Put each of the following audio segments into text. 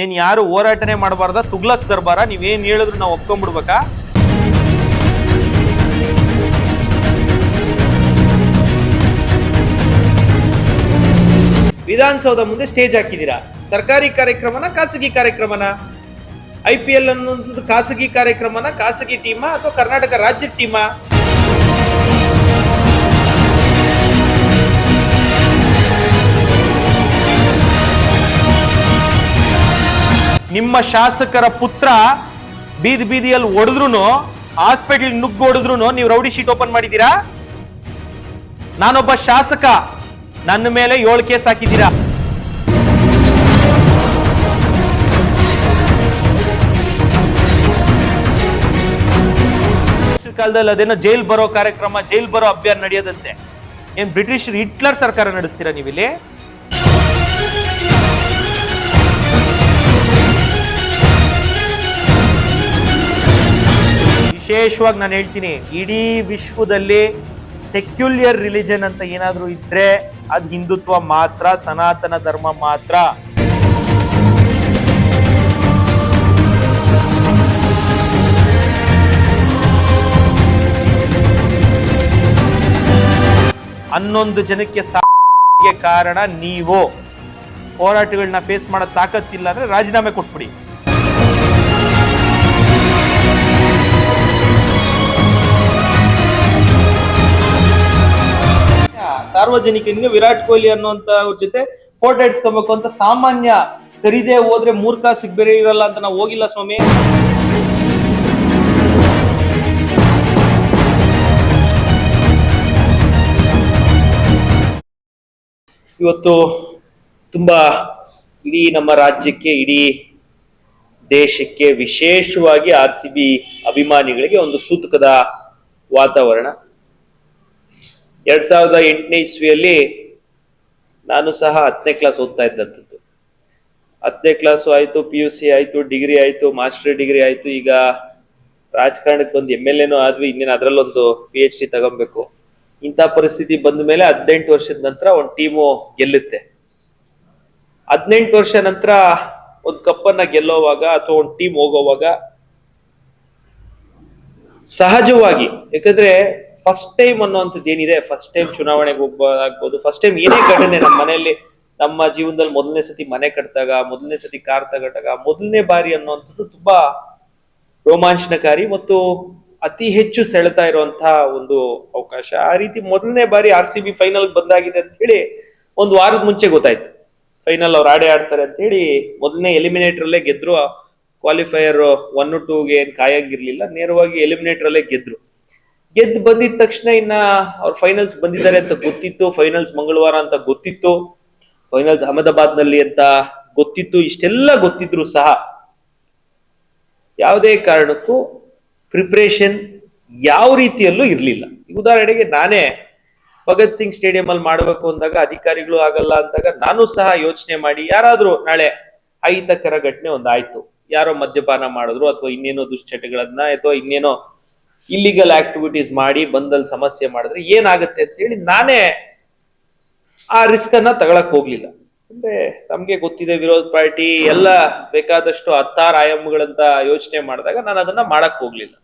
ಏನ್ ಯಾರು ಹೋರಾಟನೆ ಮಾಡಬಾರ್ದ, ತುಗ್ಲಕ್ ದರ್ಬಾರ, ನೀವೇನ್ ಹೇಳಿದ್ರು ನಾವು ಒಪ್ಕೊಂಡ್ಬಿಡ್ಬೇಕಾ ವಿಧಾನಸೌಧ ಮುಂದೆ ಸ್ಟೇಜ್ ಹಾಕಿದ್ದೀರಾ? ಸರ್ಕಾರಿ ಕಾರ್ಯಕ್ರಮನ, ಖಾಸಗಿ ಕಾರ್ಯಕ್ರಮನ? ಐ ಪಿ ಎಲ್ ಅನ್ನೋದು ಖಾಸಗಿ ಕಾರ್ಯಕ್ರಮನ, ಖಾಸಗಿ ಟೀಮಾ ಅಥವಾ ಕರ್ನಾಟಕ ರಾಜ್ಯ ಟೀಮಾ? ನಿಮ್ಮ ಶಾಸಕರ ಪುತ್ರ ಬೀದಿ ಬೀದಿಯಲ್ಲಿ ಹೊಡೆದ್ರು ಹಾಸ್ಪಿಟಲ್ ನುಗ್ಗು ಹೊಡೆದ್ರು ನೀವು ರೌಡಿ ಶೀಟ್ ಓಪನ್ ಮಾಡಿದ್ದೀರಾ? ನಾನೊಬ್ಬ ಶಾಸಕ, ನನ್ನ ಮೇಲೆ ಏಳು ಕೇಸ್ ಹಾಕಿದ್ದೀರಾ? ಕಾಲದಲ್ಲಿ ಅದೇನೋ ಜೈಲ್ ಬರೋ ಕಾರ್ಯಕ್ರಮ, ಜೈಲ್ ಬರೋ ಅಭಿಯಾನ ನಡೆಯೋದಂತೆ. ಏನ್ ಬ್ರಿಟಿಷ್ ಹಿಟ್ಲರ್ ಸರ್ಕಾರ ನಡೆಸ್ತೀರಾ ನೀವಿಲ್ಲಿ? ವಿಶೇಷವಾಗಿ ನಾನು ಹೇಳ್ತೀನಿ, ಇಡೀ ವಿಶ್ವದಲ್ಲಿ ಸೆಕ್ಯುಲಿಯರ್ ರಿಲಿಜನ್ ಅಂತ ಏನಾದರೂ ಇದ್ರೆ ಅದು ಹಿಂದುತ್ವ ಮಾತ್ರ, ಸನಾತನ ಧರ್ಮ ಮಾತ್ರ. ಹನ್ನೊಂದು ಜನಕ್ಕೆ ಕಾರಣ ನೀವು. ಹೋರಾಟಗಳನ್ನ ಫೇಸ್ ಮಾಡೋ ತಾಕತ್ತಿಲ್ಲ ಅಂದ್ರೆ ರಾಜೀನಾಮೆ ಕೊಟ್ಬಿಡಿ. ಸಾರ್ವಜನಿಕನಿಗೆ ವಿರಾಟ್ ಕೊಹ್ಲಿ ಅನ್ನುವಂತ ಜೊತೆ ಫೋಟೋ ಇಡ್ಸ್ಕೊಬೇಕು ಅಂತ ಸಾಮಾನ್ಯ ಖರೀದೇ ಹೋದ್ರೆ ಮೂರ್ಖ ಸಿಗ್ಬೇರೆ ಇರಲ್ಲ ಅಂತ ನಾವು ಹೋಗಿಲ್ಲ ಸ್ವಾಮಿ. ಇವತ್ತು ತುಂಬಾ ಇಡೀ ನಮ್ಮ ರಾಜ್ಯಕ್ಕೆ, ಇಡೀ ದೇಶಕ್ಕೆ ವಿಶೇಷವಾಗಿ ಆರ್ ಸಿ ಬಿ ಅಭಿಮಾನಿಗಳಿಗೆ ಒಂದು ಸೂತಕದ ವಾತಾವರಣ. ಎರಡ್ ಸಾವಿರದ ಎಂಟನೇ ಇಸ್ವಿಯಲ್ಲಿ ನಾನು ಸಹ ಹತ್ತನೇ ಕ್ಲಾಸ್ ಓದ್ತಾ ಇದ್ದಂಥದ್ದು. ಹತ್ತನೇ ಕ್ಲಾಸು ಆಯಿತು ಪಿ ಯು ಸಿ ಆಯಿತು ಡಿಗ್ರಿ ಆಯಿತು ಮಾಸ್ಟರ್ ಡಿಗ್ರಿ ಆಯಿತು. ಈಗ ರಾಜಕಾರಣಕ್ಕೆ ಒಂದು ಎಂ ಎಲ್ ಎನೂ ಆದ್ವಿ, ಇನ್ನೇನು ಅದರಲ್ಲೊಂದು ಪಿ ಎಚ್ ಡಿ ತಗೊಬೇಕು. ಇಂಥ ಪರಿಸ್ಥಿತಿ ಬಂದ ಮೇಲೆ ಹದಿನೆಂಟು ವರ್ಷದ ನಂತರ ಒಂದು ಟೀಮು ಗೆಲ್ಲುತ್ತೆ. ಹದಿನೆಂಟು ವರ್ಷ ನಂತರ ಒಂದು ಕಪ್ಪನ್ನ ಗೆಲ್ಲೋವಾಗ ಅಥವಾ ಒಂದು ಟೀಮ್ ಹೋಗೋವಾಗ ಸಹಜವಾಗಿ, ಯಾಕಂದ್ರೆ ಫಸ್ಟ್ ಟೈಮ್ ಅನ್ನುವಂಥದ್ದು ಏನಿದೆ ಫಸ್ಟ್ ಟೈಮ್ ಚುನಾವಣೆಗೆ ಹೋಗ್ಬೋದಾಗ್ಬೋದು. ಫಸ್ಟ್ ಟೈಮ್ ಏನೇ ಘಟನೆ ನಮ್ಮ ಮನೆಯಲ್ಲಿ, ನಮ್ಮ ಜೀವನದಲ್ಲಿ ಮೊದಲನೇ ಸತಿ ಮನೆ ಕಟ್ಟಿದಾಗ ಮೊದಲನೇ ಸತಿ ಕಾರ್ ತಗಟ್ಟಾಗ ಮೊದಲನೇ ಬಾರಿ ಅನ್ನುವಂಥದ್ದು ತುಂಬಾ ರೋಮಾಂಚನಕಾರಿ ಮತ್ತು ಅತಿ ಹೆಚ್ಚು ಸೆಳೆತಾ ಇರುವಂತಹ ಒಂದು ಅವಕಾಶ. ಆ ರೀತಿ ಮೊದಲನೇ ಬಾರಿ ಆರ್ ಸಿ ಬಿ ಫೈನಲ್ ಬಂದಾಗಿದೆ ಅಂತ ಹೇಳಿ ಒಂದು ವಾರದ ಮುಂಚೆ ಗೊತ್ತಾಯ್ತು. ಫೈನಲ್ ಅವ್ರು ಆಡೇ ಆಡ್ತಾರೆ ಅಂತ ಹೇಳಿ ಮೊದಲನೇ ಎಲಿಮಿನೇಟರ್ ಅಲ್ಲೇ ಗೆದ್ರು. ಕ್ವಾಲಿಫೈಯರ್ ಒನ್ ಟೂಗೆ ಏನ್ ಕಾಯಂಗಿರ್ಲಿಲ್ಲ. ನೇರವಾಗಿ ಎಲಿಮಿನೇಟರ್ ಅಲ್ಲೇ ಗೆದ್ರು. ಗೆದ್ದು ಬಂದಿದ ತಕ್ಷಣ ಇನ್ನ ಅವ್ರು ಫೈನಲ್ಸ್ ಬಂದಿದ್ದಾರೆ ಅಂತ ಗೊತ್ತಿತ್ತು ಫೈನಲ್ಸ್ ಮಂಗಳವಾರ ಅಂತ ಗೊತ್ತಿತ್ತು. ಫೈನಲ್ಸ್ ಅಹಮದಾಬಾದ್ನಲ್ಲಿ ಅಂತ ಗೊತ್ತಿತ್ತು, ಇಷ್ಟೆಲ್ಲ ಗೊತ್ತಿದ್ರು ಸಹ ಯಾವುದೇ ಕಾರಣಕ್ಕೂ ಪ್ರಿಪ್ರೇಷನ್ ಯಾವ ರೀತಿಯಲ್ಲೂ ಇರಲಿಲ್ಲ. ಉದಾಹರಣೆಗೆ ನಾನೇ ಭಗತ್ ಸಿಂಗ್ ಸ್ಟೇಡಿಯಂ ಅಲ್ಲಿ ಮಾಡಬೇಕು ಅಂದಾಗ, ಅಧಿಕಾರಿಗಳು ಆಗಲ್ಲ ಅಂದಾಗ ನಾನು ಸಹ ಯೋಚನೆ ಮಾಡಿ ಯಾರಾದ್ರೂ ನಾಳೆ ಅಹಿತಕರ ಘಟನೆ ಒಂದಾಯ್ತು. ಯಾರೋ ಮದ್ಯಪಾನ ಮಾಡಿದ್ರು ಅಥವಾ ಇನ್ನೇನೋ ದುಶ್ಚಟಗಳನ್ನ, ಅಥವಾ ಇನ್ನೇನೋ ಇಲ್ಲಿಗಲ್ ಆಕ್ಟಿವಿಟೀಸ್ ಮಾಡಿ ಬಂದಲ್ಲಿ ಸಮಸ್ಯೆ ಮಾಡಿದ್ರೆ ಏನಾಗುತ್ತೆ ಅಂತ ಹೇಳಿ ನಾನೇ ಆ ರಿಸ್ಕ್ ಅನ್ನ ತಗೊಳಕ್ ಹೋಗ್ಲಿಲ್ಲ. ಅಂದ್ರೆ ನಮ್ಗೆ ಗೊತ್ತಿದೆ ವಿರೋಧ ಪಾರ್ಟಿ ಎಲ್ಲ ಬೇಕಾದಷ್ಟು ಹತ್ತಾರು ಆಯಾಮಗಳಂತ ಯೋಚನೆ ಮಾಡಿದಾಗ ನಾನು ಅದನ್ನ ಮಾಡಕ್ ಹೋಗ್ಲಿಲ್ಲ.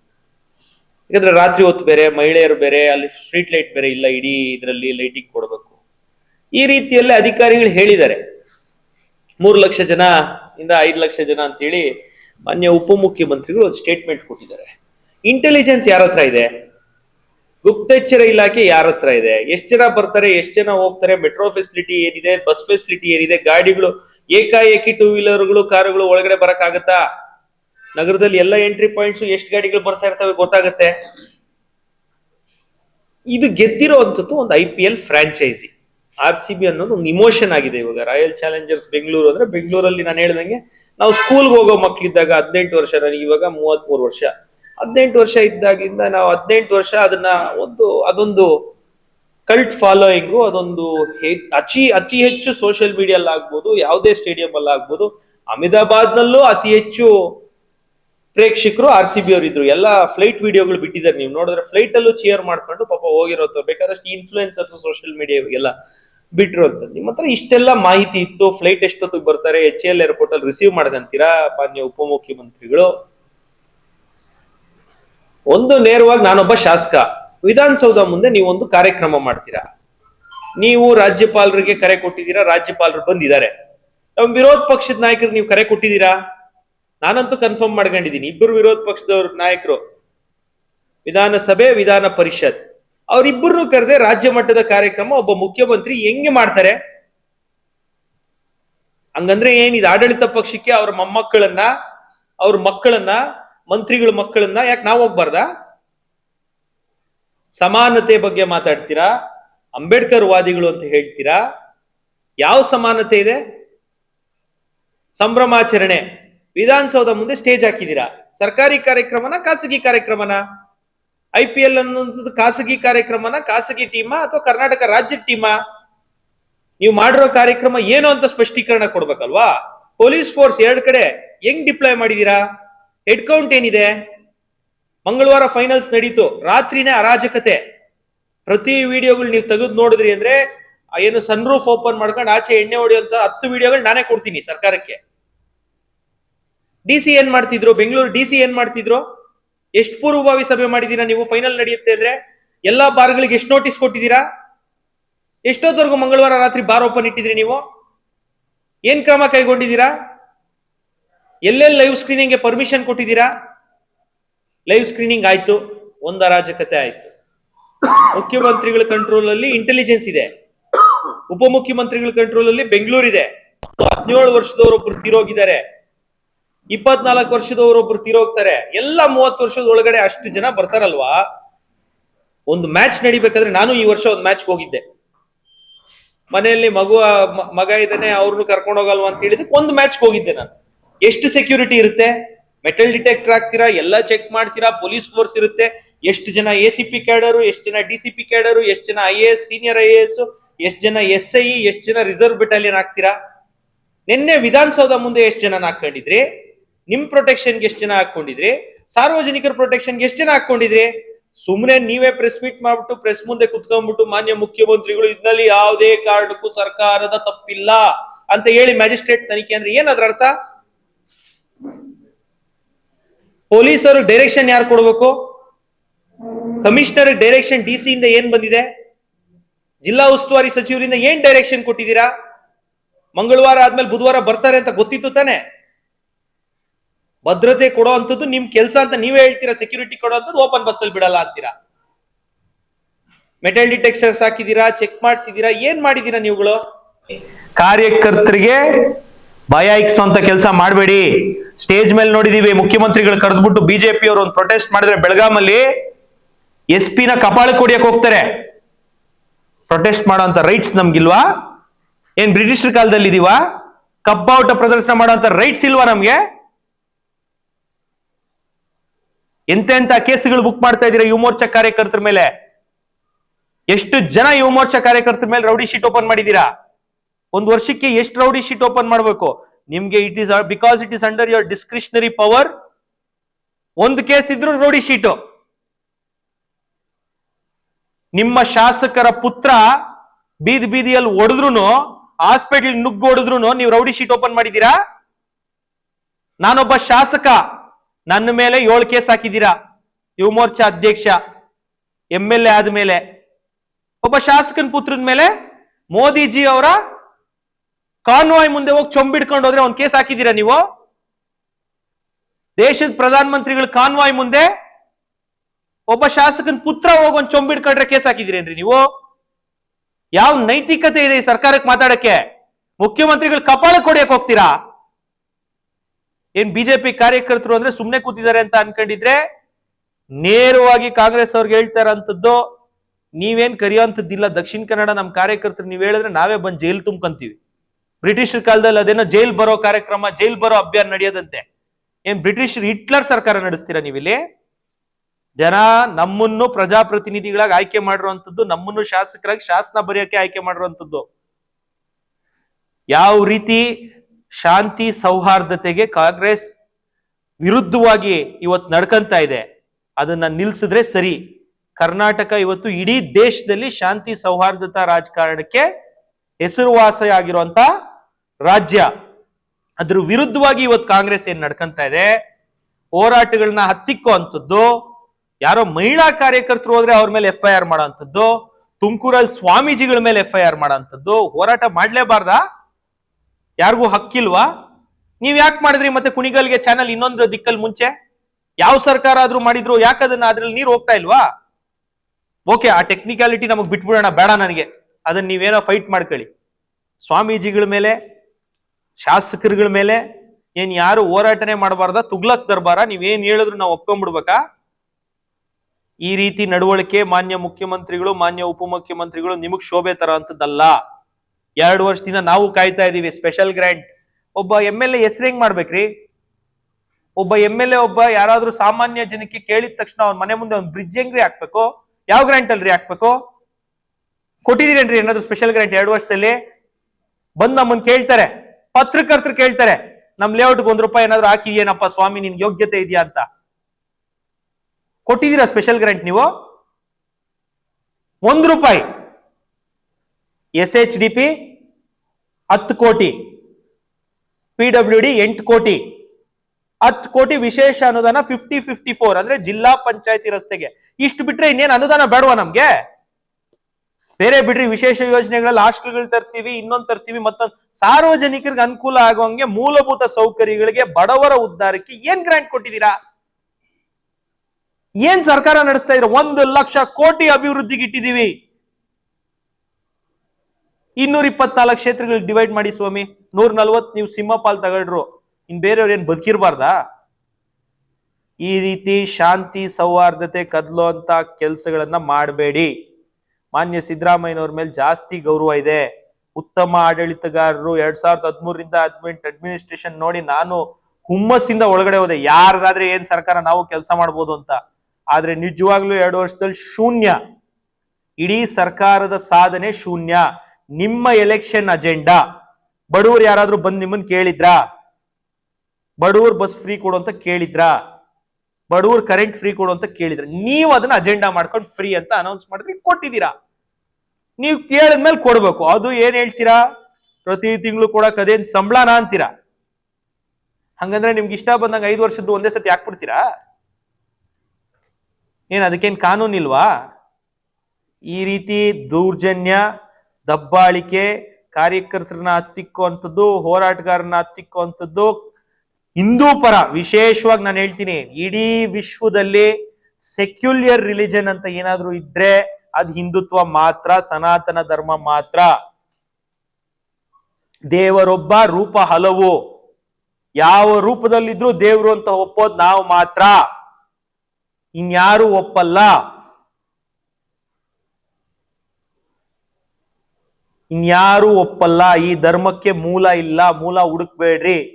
ಯಾಕಂದ್ರೆ ರಾತ್ರಿ ಹೊತ್ತು ಬೇರೆ, ಮಹಿಳೆಯರು ಬೇರೆ, ಅಲ್ಲಿ ಸ್ಟ್ರೀಟ್ ಲೈಟ್ ಬೇರೆ ಇಲ್ಲ, ಇಡೀ ಇದರಲ್ಲಿ ಲೈಟಿಂಗ್ ಕೊಡಬೇಕು. ಈ ರೀತಿಯಲ್ಲಿ ಅಧಿಕಾರಿಗಳು ಹೇಳಿದ್ದಾರೆ. ಮೂರು ಲಕ್ಷ ಜನ ಇಂದ ಐದು ಲಕ್ಷ ಜನ ಅಂತ ಹೇಳಿ ಮಾನ್ಯ ಉಪಮುಖ್ಯಮಂತ್ರಿಗಳು ಸ್ಟೇಟ್ಮೆಂಟ್ ಕೊಟ್ಟಿದ್ದಾರೆ. ಇಂಟೆಲಿಜೆನ್ಸ್ ಯಾರ ಹತ್ರ ಇದೆ? ಗುಪ್ತಚರ ಇಲಾಖೆ ಯಾರ ಹತ್ರ ಇದೆ? ಎಷ್ಟು ಜನ ಬರ್ತಾರೆ, ಎಷ್ಟು ಜನ ಹೋಗ್ತಾರೆ ಮೆಟ್ರೋ ಫೆಸಿಲಿಟಿ ಏನಿದೆ ಬಸ್ ಫೆಸಿಲಿಟಿ ಏನಿದೆ, ಗಾಡಿಗಳು, ಏಕಾಏಕಿ ಟೂ ವೀಲರ್ಗಳು ಕಾರುಗಳು ಒಳಗಡೆ ಬರಕ್ಕಾಗತ್ತಾ? ನಗರದಲ್ಲಿ ಎಲ್ಲ ಎಂಟ್ರಿ ಪಾಯಿಂಟ್ಸ್ ಎಷ್ಟು ಗಾಡಿಗಳು ಬರ್ತಾ ಇರ್ತವೆ ಗೊತ್ತಾಗತ್ತೆ? ಇದು ಗೆದ್ದಿರೋ ಅಂಥದ್ದು ಒಂದು I P L franchise R C B ಅನ್ನೋದು ಒಂದು ಇಮೋಷನ್ ಆಗಿದೆ ಇವಾಗ. ರಾಯಲ್ ಚಾಲೆಂಜರ್ಸ್ ಬೆಂಗಳೂರು ಅಂದ್ರೆ ಬೆಂಗಳೂರಲ್ಲಿ ನಾನು ಹೇಳ್ದಂಗೆ ನಾವು ಸ್ಕೂಲ್ಗೆ ಹೋಗೋ ಮಕ್ಕಳಿದ್ದಾಗ ಹದಿನೆಂಟು ವರ್ಷ ನನಗೆ ಇವಾಗ ಮೂವತ್ತ್ ಮೂರು ವರ್ಷ. ಹದಿನೆಂಟು ವರ್ಷ ಇದ್ದಾಗಿಂದ ನಾವು ಹದಿನೆಂಟು ವರ್ಷ ಅದನ್ನ ಒಂದು, ಅದೊಂದು ಕಲ್ಟ್ ಫಾಲೋಯಿಂಗು ಅದೊಂದು ಅಚಿ ಅತಿ ಹೆಚ್ಚು ಸೋಷಿಯಲ್ ಮೀಡಿಯಲ್ಲಿ ಆಗ್ಬೋದು, ಯಾವುದೇ ಸ್ಟೇಡಿಯಂ ಅಲ್ಲಿ ಆಗ್ಬೋದು ಅಹಮದಾಬಾದ್ ನಲ್ಲೂ ಅತಿ ಹೆಚ್ಚು ಪ್ರೇಕ್ಷಕರು ಆರ್ ಸಿ ಬಿ ಅವರು ಇದ್ರು. ಎಲ್ಲ ಫ್ಲೈಟ್ ವಿಡಿಯೋಗಳು ಬಿಟ್ಟಿದ್ದಾರೆ ನೀವು. ನೋಡಿದ್ರೆ ಫ್ಲೈಟ್ ಅಲ್ಲೂ ಚಿಯರ್ ಮಾಡ್ಕೊಂಡು ಪಾಪ ಹೋಗಿರೋದು ಬೇಕಾದಷ್ಟು ಇನ್ಫ್ಲೂಯೆನ್ಸರ್ಸ್ ಸೋಷಿಯಲ್ ಮೀಡಿಯಾ ಎಲ್ಲ ಬಿಟ್ರು ನಿಮ್ಮ ಹತ್ರ ಇಷ್ಟೆಲ್ಲ ಮಾಹಿತಿ ಇತ್ತು. ಫ್ಲೈಟ್ ಎಷ್ಟೊತ್ತಿಗೆ ಬರ್ತಾರೆ? ಎಚ್ ಎಲ್ ಏರ್ಪೋರ್ಟ್ ಅಲ್ಲಿ ರಿಸೀವ್ ಮಾಡದಂತೀರಾ ಮಾನ್ಯ ಉಪಮುಖ್ಯಮಂತ್ರಿಗಳು? ಒಂದು ನೇರವಾಗಿ ನಾನೊಬ್ಬ ಶಾಸಕ, ವಿಧಾನಸೌಧ ಮುಂದೆ ನೀವೊಂದು ಕಾರ್ಯಕ್ರಮ ಮಾಡ್ತೀರಾ? ನೀವು ರಾಜ್ಯಪಾಲರಿಗೆ ಕರೆ ಕೊಟ್ಟಿದ್ದೀರಾ, ರಾಜ್ಯಪಾಲರು ಬಂದಿದ್ದಾರೆ. ನಮ್ಮ ವಿರೋಧ ಪಕ್ಷದ ನಾಯಕರು ನೀವು ಕರೆ ಕೊಟ್ಟಿದ್ದೀರಾ? ನಾನಂತೂ ಕನ್ಫರ್ಮ್ ಮಾಡ್ಕೊಂಡಿದ್ದೀನಿ, ಇಬ್ಬರು ವಿರೋಧ ಪಕ್ಷದವ್ರ ನಾಯಕರು, ವಿಧಾನಸಭೆ, ವಿಧಾನ ಪರಿಷತ್, ಅವರಿಬ್ಬರನ್ನು ಕರೆದೆ ರಾಜ್ಯ ಮಟ್ಟದ ಕಾರ್ಯಕ್ರಮ ಒಬ್ಬ ಮುಖ್ಯಮಂತ್ರಿ ಹೆಂಗೆ ಮಾಡ್ತಾರೆ? ಹಂಗಂದ್ರೆ ಏನಿದೆ, ಆಡಳಿತ ಪಕ್ಷಕ್ಕೆ ಅವ್ರ ಮೊಮ್ಮಕ್ಕಳನ್ನ, ಅವ್ರ ಮಕ್ಕಳನ್ನ ಮಂತ್ರಿಗಳ ಮಕ್ಕಳನ್ನ ಯಾಕೆ ನಾವು ಹೋಗ್ಬಾರ್ದಾ? ಸಮಾನತೆ ಬಗ್ಗೆ ಮಾತಾಡ್ತೀರಾ? ಅಂಬೇಡ್ಕರ್ ವಾದಿಗಳು ಅಂತ ಹೇಳ್ತೀರಾ? ಯಾವ ಸಮಾನತೆ ಇದೆ? ಸಂಭ್ರಮಾಚರಣೆ. ವಿಧಾನಸೌಧ ಮುಂದೆ ಸ್ಟೇಜ್ ಹಾಕಿದೀರಾ? ಸರ್ಕಾರಿ ಕಾರ್ಯಕ್ರಮನ, ಖಾಸಗಿ ಕಾರ್ಯಕ್ರಮನ? ಐ ಪಿ ಎಲ್ ಅನ್ನೋದು ಖಾಸಗಿ ಕಾರ್ಯಕ್ರಮನ, ಖಾಸಗಿ ಟೀಮಾ ಅಥವಾ ಕರ್ನಾಟಕ ರಾಜ್ಯದ ಟೀಮಾ? ನೀವು ಮಾಡಿರೋ ಕಾರ್ಯಕ್ರಮ ಏನು ಅಂತ ಸ್ಪಷ್ಟೀಕರಣ ಕೊಡ್ಬೇಕಲ್ವಾ? ಪೊಲೀಸ್ ಫೋರ್ಸ್ ಎರಡು ಕಡೆ ಹೆಂಗ್ ಡಿಪ್ಲಾಯ್ ಮಾಡಿದೀರಾ? ಹೆಡ್ ಕೌಂಟ್ ಏನಿದೆ? ಮಂಗಳವಾರ ಫೈನಲ್ಸ್ ನಡೀತು. ರಾತ್ರಿನೇ ಅರಾಜಕತೆ. ಪ್ರತಿ ವಿಡಿಯೋಗಳು ನೀವು ತೆಗೆದು ನೋಡಿದ್ರಿ ಅಂದ್ರೆ ಏನು ಸನ್ ರೂಫ್ ಓಪನ್ ಮಾಡ್ಕೊಂಡು ಆಚೆ ಎಣ್ಣೆ ಹೊಡೆಯುವಂತ ಹತ್ತು ವಿಡಿಯೋಗಳು ನಾನೇ ಕೊಡ್ತೀನಿ ಸರ್ಕಾರಕ್ಕೆ. ಡಿ ಸಿ ಏನ್ ಮಾಡ್ತಿದ್ರು? ಬೆಂಗಳೂರು ಡಿ ಸಿ ಏನ್ ಮಾಡ್ತಿದ್ರು? ಎಷ್ಟು ಪೂರ್ವಭಾವಿ ಸಭೆ ಮಾಡಿದೀರಾ ನೀವು? ಫೈನಲ್ ನಡೆಯುತ್ತೆ ಅಂದ್ರೆ, ಎಲ್ಲಾ ಬಾರ್ಗಳಿಗೆ ಎಷ್ಟು ನೋಟಿಸ್ ಕೊಟ್ಟಿದ್ದೀರಾ? ಎಷ್ಟೊತ್ತವರೆಗೂ ಮಂಗಳವಾರ ರಾತ್ರಿ ಬಾರ್ ಓಪನ್ ಇಟ್ಟಿದ್ರಿ ನೀವು? ಏನ್ ಕ್ರಮ ಕೈಗೊಂಡಿದ್ದೀರಾ? ಎಲ್ಲೆಲ್ಲಿ ಲೈವ್ ಸ್ಕ್ರೀನಿಂಗ್ಗೆ ಪರ್ಮಿಷನ್ ಕೊಟ್ಟಿದ್ದೀರಾ? ಲೈವ್ ಸ್ಕ್ರೀನಿಂಗ್ ಆಯ್ತು, ಒಂದು ಅರಾಜಕತೆ ಆಯ್ತು. ಮುಖ್ಯಮಂತ್ರಿಗಳ ಕಂಟ್ರೋಲ್ ಅಲ್ಲಿ ಇಂಟೆಲಿಜೆನ್ಸ್ ಇದೆ. ಉಪಮುಖ್ಯಮಂತ್ರಿಗಳ ಕಂಟ್ರೋಲ್ ಅಲ್ಲಿ ಬೆಂಗಳೂರು ಇದೆ. ಹದಿನೇಳು ವರ್ಷದವರೊಬ್ರು ತಿರೋಗಿದ್ದಾರೆ. ಇಪ್ಪತ್ನಾಲ್ಕು ವರ್ಷದವರೊಬ್ರು ತೀರೋಗ್ತಾರೆ. ಎಲ್ಲ ಮೂವತ್ತು ವರ್ಷದ ಒಳಗಡೆ ಅಷ್ಟು ಜನ ಬರ್ತಾರಲ್ವಾ? ಒಂದು ಮ್ಯಾಚ್ ನಡಿಬೇಕಾದ್ರೆ ನಾನು ಈ ವರ್ಷ ಒಂದು ಮ್ಯಾಚ್ ಹೋಗಿದ್ದೆ. ಮನೆಯಲ್ಲಿ ಮಗು ಮಗ ಇದ್ದಾನೆ, ಅವ್ರನ್ನು ಕರ್ಕೊಂಡು ಹೋಗಲ್ವಾ ಅಂತ ಹೇಳಿದಕ್ಕೆ ಒಂದು ಮ್ಯಾಚ್ ಹೋಗಿದ್ದೆ ನಾನು. ಎಷ್ಟು ಸೆಕ್ಯೂರಿಟಿ ಇರುತ್ತೆ? ಮೆಟಲ್ ಡಿಟೆಕ್ಟರ್ ಆಗ್ತೀರಾ ಎಲ್ಲ ಚೆಕ್ ಮಾಡ್ತೀರಾ? ಪೊಲೀಸ್ ಫೋರ್ಸ್ ಇರುತ್ತೆ. ಎಷ್ಟು ಜನ ಎ ಸಿ ಪಿ ಕ್ಯಾಡರು ಎಷ್ಟು ಜನ ಡಿ ಸಿ ಪಿ ಕ್ಯಾಡರು ಎಷ್ಟು ಜನ I A S senior I A S ಎಷ್ಟು ಜನ ಎಸ್ ಐ ಎಷ್ಟು ಜನ ರಿಸರ್ವ್ ಬೆಟಾಲಿಯನ್ ಹಾಕ್ತೀರಾ? ನಿನ್ನೆ ವಿಧಾನಸೌಧ ಮುಂದೆ ಎಷ್ಟು ಜನ ಹಾಕೊಂಡಿದ್ರಿ? ನಿಮ್ ಪ್ರೊಟೆಕ್ಷನ್ಗೆ ಎಷ್ಟು ಜನ ಹಾಕೊಂಡಿದ್ರಿ? ಸಾರ್ವಜನಿಕರ ಪ್ರೊಟೆಕ್ಷನ್ಗೆ ಎಷ್ಟು ಜನ ಹಾಕೊಂಡಿದ್ರಿ? ಸುಮ್ಮನೆ ನೀವೇ ಪ್ರೆಸ್ ಮೀಟ್ ಮಾಡ್ಬಿಟ್ಟು ಪ್ರೆಸ್ ಮುಂದೆ ಕುತ್ಕೊಂಡ್ಬಿಟ್ಟು, ಮಾನ್ಯ ಮುಖ್ಯಮಂತ್ರಿಗಳು, ಇದ್ನಲ್ಲಿ ಯಾವುದೇ ಕಾರಣಕ್ಕೂ ಸರ್ಕಾರದ ತಪ್ಪಿಲ್ಲ ಅಂತ ಹೇಳಿ ಮ್ಯಾಜಿಸ್ಟ್ರೇಟ್ ತನಿಖೆ ಅಂದ್ರೆ ಏನಾದ್ರ ಅರ್ಥ? ಪೊಲೀಸರು ಡೈರೆಕ್ಷನ್ ಯಾರು ಕೊಡಬೇಕು? ಕಮಿಷನರ್ ಡೈರೆಕ್ಷನ್ ಡಿ ಸಿ ಇಂದ ಏನ್ ಬಂದಿದೆ? ಜಿಲ್ಲಾ ಉಸ್ತುವಾರಿ ಸಚಿವರಿಂದ ಏನ್ ಡೈರೆಕ್ಷನ್ ಕೊಟ್ಟಿದ್ದೀರಾ? ಮಂಗಳವಾರ ಆದ್ಮೇಲೆ ಬುಧವಾರ ಬರ್ತಾರೆ ಅಂತ ಗೊತ್ತಿತ್ತು ತಾನೆ. ಭದ್ರತೆ ಕೊಡೋ ಅಂತದ್ದು ನಿಮ್ ಕೆಲಸ ಅಂತ ನೀವೇ ಹೇಳ್ತೀರಾ ಸೆಕ್ಯೂರಿಟಿ ಕೊಡೋ ಅಂತದ್ದು ಓಪನ್ ಬಸ್ ಅಲ್ಲಿ ಬಿಡಲ್ಲ ಅಂತೀರಾ? ಮೆಟಲ್ ಡಿಟೆಕ್ಟರ್ಸ್ ಹಾಕಿದೀರಾ ಚೆಕ್ ಮಾಡಿಸಿದೀರಾ ಏನ್ ಮಾಡಿದೀರಾ ನೀವುಗಳು? ಕಾರ್ಯಕರ್ತರಿಗೆ ಭಯ ಇಕ್ಸುವಂತ ಕೆಲಸ ಮಾಡಬೇಡಿ. ಸ್ಟೇಜ್ ಮೇಲೆ ನೋಡಿದೀವಿ, ಮುಖ್ಯಮಂತ್ರಿಗಳು ಕರೆದ್ಬಿಟ್ಟು ಬಿಜೆಪಿ ಅವರು ಒಂದು ಪ್ರೊಟೆಸ್ಟ್ ಮಾಡಿದ್ರೆ ಬೆಳಗಾಮಲ್ಲಿ ಎಸ್ ಪಿನ ನ ಕಪಾಳಕ್ಕೆ ಹೊಡಿಯಕ್ ಹೋಗ್ತಾರೆ. ಪ್ರೊಟೆಸ್ಟ್ ಮಾಡೋಂಥ ರೈಟ್ಸ್ ನಮ್ಗಿಲ್ವಾ? ಏನ್ ಬ್ರಿಟಿಷರ ಕಾಲದಲ್ಲಿ ಇದೀವಾ ಕಬ್ಬಾಟ ಪ್ರದರ್ಶನ ಮಾಡೋ ರೈಟ್ಸ್ ಇಲ್ವಾ ನಮ್ಗೆ? ಎಂತೆಂತ ಕೇಸುಗಳು ಬುಕ್ ಮಾಡ್ತಾ ಇದೀರಾ ಯುವ ಮೋರ್ಚಾ ಕಾರ್ಯಕರ್ತರ ಮೇಲೆ? ಎಷ್ಟು ಜನ ಯುವ ಮೋರ್ಚಾ ಕಾರ್ಯಕರ್ತರ ಮೇಲೆ ರೌಡಿ ಶೀಟ್ ಓಪನ್ ಮಾಡಿದೀರಾ ಒಂದು ವರ್ಷಕ್ಕೆ ಎಷ್ಟು ರೌಡಿ ಶೀಟ್ ಓಪನ್ ಮಾಡಬೇಕು? ನಿಮ್ಗೆ it is because it is under your discretionary power ಒಂದು ಕೇಸ್ ಇದ್ರು ರೌಡಿ ಶೀಟು. ನಿಮ್ಮ ಶಾಸಕರ ಪುತ್ರ ಬೀದಿ ಬೀದಿಯಲ್ಲಿ ಹೊಡೆದ್ರು ಹಾಸ್ಪಿಟಲ್ ನುಗ್ಗು ಹೊಡೆದ್ರು ನೀವು ರೌಡಿ ಶೀಟ್ ಓಪನ್ ಮಾಡಿದೀರಾ ನಾನೊಬ್ಬ ಶಾಸಕ, ನನ್ನ ಮೇಲೆ ಏಳು ಕೇಸ್ ಹಾಕಿದ್ದೀರಾ? ಯುವ ಮೋರ್ಚಾ ಅಧ್ಯಕ್ಷ, ಎಂ ಎಲ್ ಎ ಆದ್ಮೇಲೆ. ಒಬ್ಬ ಶಾಸಕನ ಪುತ್ರದ ಮೇಲೆ ಮೋದಿಜಿ ಅವರ ಕಾನ್ವಾಯ್ ಮುಂದೆ ಹೋಗಿ ಚೊಂಬಿಡ್ಕೊಂಡು ಹೋದ್ರೆ ಒಂದು ಕೇಸ್ ಹಾಕಿದ್ದೀರಾ ನೀವು? ದೇಶದ ಪ್ರಧಾನ ಮಂತ್ರಿಗಳ ಕಾನ್ವಾಯ್ ಮುಂದೆ, ಒಬ್ಬ ಶಾಸಕನ ಪುತ್ರ ಹೋಗಿ ಒಂದು ಚೊಂಬಿಡ್ಕೊಂಡ್ರೆ ಕೇಸ್ ಹಾಕಿದಿರೇನ್ರಿ ನೀವು? ಯಾವ ನೈತಿಕತೆ ಇದೆ ಈ ಸರ್ಕಾರಕ್ಕೆ ಮಾತಾಡಕ್ಕೆ? ಮುಖ್ಯಮಂತ್ರಿಗಳು ಕಪಾಳ ಕೊಡಿಯಕ್ ಹೋಗ್ತೀರಾ? ಏನ್ ಬಿಜೆಪಿ ಕಾರ್ಯಕರ್ತರು ಅಂದ್ರೆ ಸುಮ್ನೆ ಕೂತಿದ್ದಾರೆ ಅಂತ ಅನ್ಕೊಂಡಿದ್ರೆ, ನೇರವಾಗಿ ಕಾಂಗ್ರೆಸ್ ಅವ್ರಿಗೆ ಹೇಳ್ತಾ ಇರೋಂಥದ್ದು, ನೀವೇನ್ ಕರೆಯೋಂಥದ್ದಿಲ್ಲ ದಕ್ಷಿಣ ಕನ್ನಡ ನಮ್ ಕಾರ್ಯಕರ್ತರು ನೀವ್ ಹೇಳಿದ್ರೆ ನಾವೇ ಬಂದ್ ಜೈಲು ತುಂಬ್ಕೊಂತೀವಿ. ಬ್ರಿಟಿಷರ್ ಕಾಲದಲ್ಲಿ ಅದೇನೋ ಜೈಲ್ ಬರೋ ಕಾರ್ಯಕ್ರಮ, ಜೈಲ್ ಬರೋ ಅಭಿಯಾನ ನಡೆಯೋದಂತೆ. ಏನ್ ಬ್ರಿಟಿಷ್ ಹಿಟ್ಲರ್ ಸರ್ಕಾರ ನಡೆಸ್ತೀರಾ ನೀವಿಲ್ಲಿ? ಜನ ನಮ್ಮನ್ನು ಪ್ರಜಾಪ್ರತಿನಿಧಿಗಳಾಗಿ ಆಯ್ಕೆ ಮಾಡಿರುವಂತದ್ದು ನಮ್ಮನ್ನು ಶಾಸಕರಾಗಿ ಶಾಸನ ಬರೆಯೋಕೆ ಆಯ್ಕೆ ಮಾಡಿರುವಂತದ್ದು ಯಾವ ರೀತಿ ಶಾಂತಿ ಸೌಹಾರ್ದತೆಗೆ ಕಾಂಗ್ರೆಸ್ ವಿರುದ್ಧವಾಗಿ ಇವತ್ತು ನಡ್ಕಂತ ಇದೆ, ಅದನ್ನ ನಿಲ್ಸಿದ್ರೆ ಸರಿ. ಕರ್ನಾಟಕ ಇವತ್ತು ಇಡೀ ದೇಶದಲ್ಲಿ ಶಾಂತಿ ಸೌಹಾರ್ದತಾ ರಾಜಕಾರಣಕ್ಕೆ ಹೆಸರುವಾಸಿ ಆಗಿರುವಂತ ರಾಜ್ಯ. ಅದ್ರ ವಿರುದ್ಧವಾಗಿ ಇವತ್ತು ಕಾಂಗ್ರೆಸ್ ಏನ್ ನಡ್ಕಂತ ಇದೆ? ಹೋರಾಟಗಳನ್ನ ಹತ್ತಿಕ್ಕೋ ಅಂತದ್ದು ಯಾರೋ ಮಹಿಳಾ ಕಾರ್ಯಕರ್ತರು ಹೋದ್ರೆ ಅವ್ರ ಮೇಲೆ ಎಫ್ ಐ ಆರ್ ಮಾಡೋಂಥದ್ದು ತುಮಕೂರಲ್ಲಿ ಸ್ವಾಮೀಜಿಗಳ ಮೇಲೆ ಎಫ್ ಐ ಆರ್ ಮಾಡೋಂಥದ್ದು ಹೋರಾಟ ಮಾಡ್ಲೇಬಾರ್ದಾ? ಯಾರಿಗೂ ಹಕ್ಕಿಲ್ವಾ? ನೀವ್ ಯಾಕೆ ಮಾಡಿದ್ರಿ ಮತ್ತೆ ಕುಣಿಗಲ್ಗೆ ಚಾನಲ್ ಇನ್ನೊಂದು ದಿಕ್ಕಲ್ಲಿ ಮುಂಚೆ? ಯಾವ ಸರ್ಕಾರ ಆದ್ರೂ ಮಾಡಿದ್ರು ಯಾಕದನ್ನ ಅದ್ರಲ್ಲಿ ನೀರು ಹೋಗ್ತಾ ಇಲ್ವಾ? ಓಕೆ, ಆ ಟೆಕ್ನಿಕಾಲಿಟಿ ನಮಗ್ ಬಿಟ್ಬಿಡೋಣ, ಬೇಡ ನನಗೆ. ಅದನ್ನ ನೀವೇನೋ ಫೈಟ್ ಮಾಡ್ಕೊಳ್ಳಿ. ಸ್ವಾಮೀಜಿಗಳ ಮೇಲೆ, ಶಾಸಕರುಗಳ ಮೇಲೆ, ಏನ್ ಯಾರು ಹೋರಾಟನೆ ಮಾಡಬಾರ್ದ, ತುಗ್ಲಕ್ ದರ್ಬಾರ, ನೀವೇನ್ ಹೇಳಿದ್ರು ನಾವು ಒಪ್ಕೊಂಡ್ಬಿಡ್ಬೇಕಾ? ಈ ರೀತಿ ನಡವಳಿಕೆ ಮಾನ್ಯ ಮುಖ್ಯಮಂತ್ರಿಗಳು, ಮಾನ್ಯ ಉಪಮುಖ್ಯಮಂತ್ರಿಗಳು ನಿಮಗ್ ಶೋಭೆ ತರ ಅಂತದ್ದಲ್ಲ ಎರಡು ವರ್ಷದಿಂದ ನಾವು ಕಾಯ್ತಾ ಇದೀವಿ ಸ್ಪೆಷಲ್ ಗ್ರ್ಯಾಂಟ್ ಒಬ್ಬ ಎಂ ಎಲ್ ಎ ಹೆಸರು ಹೆಂಗ್ ಮಾಡ್ಬೇಕ್ರಿ? ಒಬ್ಬ ಎಂ ಎಲ್ ಎ, ಒಬ್ಬ ಯಾರಾದ್ರೂ ಸಾಮಾನ್ಯ ಜನಕ್ಕೆ ಕೇಳಿದ ತಕ್ಷಣ ಅವ್ನ ಮನೆ ಮುಂದೆ ಒಂದು ಬ್ರಿಡ್ಜ್ ಹೆಂಗ್ರಿ ಹಾಕ್ಬೇಕು? ಯಾವ ಗ್ರಾಂಟ್ ಅಲ್ರಿ ಹಾಕ್ಬೇಕು? ಕೊಟ್ಟಿದ್ದೀರೇನ್ರಿ? ಏನಾದ್ರು ಸ್ಪೆಷಲ್ ಗ್ರಾಂಟ್ ಎರಡು ವರ್ಷದಲ್ಲಿ? ಬಂದ್ ನಮ್ಮನ್ ಕೇಳ್ತಾರೆ. ಪತ್ರಕರ್ತರು ಕೇಳ್ತಾರೆ. ನಮ್ ಲೇಔಟ್ಗೆ ಒಂದ್ ರೂಪಾಯಿ ಏನಾದ್ರು ಹಾಕಿದ್ಯೇನಪ್ಪ ಸ್ವಾಮಿ ನಿನ್ ಯೋಗ್ಯತೆ ಇದೆಯಾ ಅಂತ. ಕೊಟ್ಟಿದ್ದೀರಾ ಸ್ಪೆಷಲ್ ಗ್ರಾಂಟ್ ನೀವು? ಒಂದು ರೂಪಾಯಿ. ಎಸ್ ಎಚ್ ಡಿ ಪಿ ಹತ್ತು ಕೋಟಿ. ಪಿ ಡಬ್ಲ್ಯೂ ಡಿ ಎಂಟು ಕೋಟಿ. ಹತ್ತು ಕೋಟಿ ವಿಶೇಷ ಅನುದಾನ ಫಿಫ್ಟಿ ಫಿಫ್ಟಿ ಫೋರ್ ಅಂದ್ರೆ ಜಿಲ್ಲಾ ಪಂಚಾಯತಿ ರಸ್ತೆಗೆ. ಇಷ್ಟು ಬಿಟ್ರೆ ಇನ್ನೇನು ಅನುದಾನ ಬೇಡವಾ ನಮ್ಗೆ? ಬೇರೆ ಬಿಡ್ರಿ, ವಿಶೇಷ ಯೋಜನೆಗಳಲ್ಲಿ ಹಾಸ್ಟೆಲ್ಗಳು ತರ್ತೀವಿ, ಇನ್ನೊಂದ್ ತರ್ತೀವಿ, ಮತ್ತೊಂದು ಸಾರ್ವಜನಿಕರಿಗೆ ಅನುಕೂಲ ಆಗುವಂಗೆ ಮೂಲಭೂತ ಸೌಕರ್ಯಗಳಿಗೆ ಬಡವರ ಉದ್ಧಾರಕ್ಕೆ ಏನ್ ಗ್ರಾಂಟ್ ಕೊಟ್ಟಿದ್ದೀರಾ? ಏನ್ ಸರ್ಕಾರ ನಡೆಸ್ತಾ ಇದ್ರೆ? ಒಂದು ಲಕ್ಷ ಕೋಟಿ ಅಭಿವೃದ್ಧಿಗೆ ಇಟ್ಟಿದೀವಿ ಇನ್ನೂರ ಇಪ್ಪತ್ನಾಲ್ಕು ಕ್ಷೇತ್ರಗಳಿಗೆ ಡಿವೈಡ್ ಮಾಡಿ ಸ್ವಾಮಿ. ನೂರ ನಲ್ವತ್ ನೀವು ಸಿಂಹಪಾಲ್ ತಗೊಂಡ್ರು ಇನ್ ಬೇರೆಯವ್ರು ಏನ್ ಬದುಕಿರ್ಬಾರ್ದಾ? ಈ ರೀತಿ ಶಾಂತಿ, ಸೌಹಾರ್ದತೆ, ಕದ್ಲೋ ಅಂತ ಕೆಲಸಗಳನ್ನ ಮಾಡಬೇಡಿ. ಮಾನ್ಯ ಸಿದ್ದರಾಮಯ್ಯನವ್ರ ಮೇಲೆ ಜಾಸ್ತಿ ಗೌರವ ಇದೆ. ಉತ್ತಮ ಆಡಳಿತಗಾರರು ಎರಡ್ ಸಾವಿರದ ಹದಿಮೂರರಿಂದ ಹದಿನೆಂಟು ಅಡ್ಮಿನಿಸ್ಟ್ರೇಷನ್ ನೋಡಿ ನಾನು ಹುಮ್ಮಸ್ಸಿಂದ ಒಳಗಡೆ ಹೋದೆ. ಯಾರ್ದಾದ್ರೆ ಏನ್ ಸರ್ಕಾರ ನಾವು ಕೆಲಸ ಮಾಡ್ಬೋದು ಅಂತ. ಆದ್ರೆ ನಿಜವಾಗ್ಲೂ ಎರಡು ವರ್ಷದಲ್ಲಿ ಶೂನ್ಯ. ಇಡೀ ಸರ್ಕಾರದ ಸಾಧನೆ ಶೂನ್ಯ. ನಿಮ್ಮ ಎಲೆಕ್ಷನ್ ಅಜೆಂಡಾ ಬಡವರು ಯಾರಾದ್ರೂ ಬಂದ್ ನಿಮ್ಮನ್ ಕೇಳಿದ್ರಾ? ಬಡವರು ಬಸ್ ಫ್ರೀ ಕೊಡು ಅಂತ ಕೇಳಿದ್ರಾ? ಬಡವರು ಕರೆಂಟ್ ಫ್ರೀ ಕೊಡು ಅಂತ ಕೇಳಿದ್ರ? ನೀವು ಅದನ್ನ ಅಜೆಂಡಾ ಮಾಡ್ಕೊಂಡು ಫ್ರೀ ಅಂತ ಅನೌನ್ಸ್ ಮಾಡಿದ್ರಿ ಕೊಟ್ಟಿದ್ದೀರಾ? ನೀವು ಕೇಳಿದ್ಮೇಲೆ ಕೊಡ್ಬೇಕು. ಅದು ಏನ್ ಹೇಳ್ತೀರಾ? ಪ್ರತಿ ತಿಂಗಳು ಕೊಡಕ್ ಅದೇನ್ ಸಂಬಳನ ಅಂತೀರಾ? ಹಂಗಂದ್ರೆ ನಿಮ್ಗೆ ಇಷ್ಟ ಬಂದಂಗ ಐದು ವರ್ಷದ್ದು ಒಂದೇ ಸತಿ ಹಾಕ್ಬಿಡ್ತೀರಾ? ಏನ್ ಅದಕ್ಕೇನ್ ಕಾನೂನಿಲ್ವಾ ಈ ರೀತಿ ದೌರ್ಜನ್ಯ, ದಬ್ಬಾಳಿಕೆ, ಕಾರ್ಯಕರ್ತರನ್ನ ಹತ್ತಿಕ್ಕುವಂಥದ್ದು ಹೋರಾಟಗಾರನ ಹತ್ತಿಕ್ಕುವಂಥದ್ದು ಹಿಂದೂ ಪರ. ವಿಶೇಷವಾಗಿ ನಾನು ಹೇಳ್ತೀನಿ, ಇಡೀ ವಿಶ್ವದಲ್ಲಿ ಸೆಕ್ಯುಲಿಯರ್ ರಿಲಿಜನ್ ಅಂತ ಏನಾದ್ರೂ ಇದ್ರೆ ಅದು ಹಿಂದುತ್ವ ಮಾತ್ರ, ಸನಾತನ ಧರ್ಮ ಮಾತ್ರ. ದೇವರೊಬ್ಬ ರೂಪ ಹಲವು. ಯಾವ ರೂಪದಲ್ಲಿದ್ರು ದೇವರು ಅಂತ ಒಪ್ಪೋದ್ ನಾವು ಮಾತ್ರ. ಇನ್ಯಾರು ಒಪ್ಪಲ್ಲ. ಇನ್ಯಾರು ಒಪ್ಪಲ್ಲ. ಈ ಧರ್ಮಕ್ಕೆ ಮೂಲ ಇಲ್ಲ, ಮೂಲ ಹುಡುಕ್ಬೇಡ್ರಿ.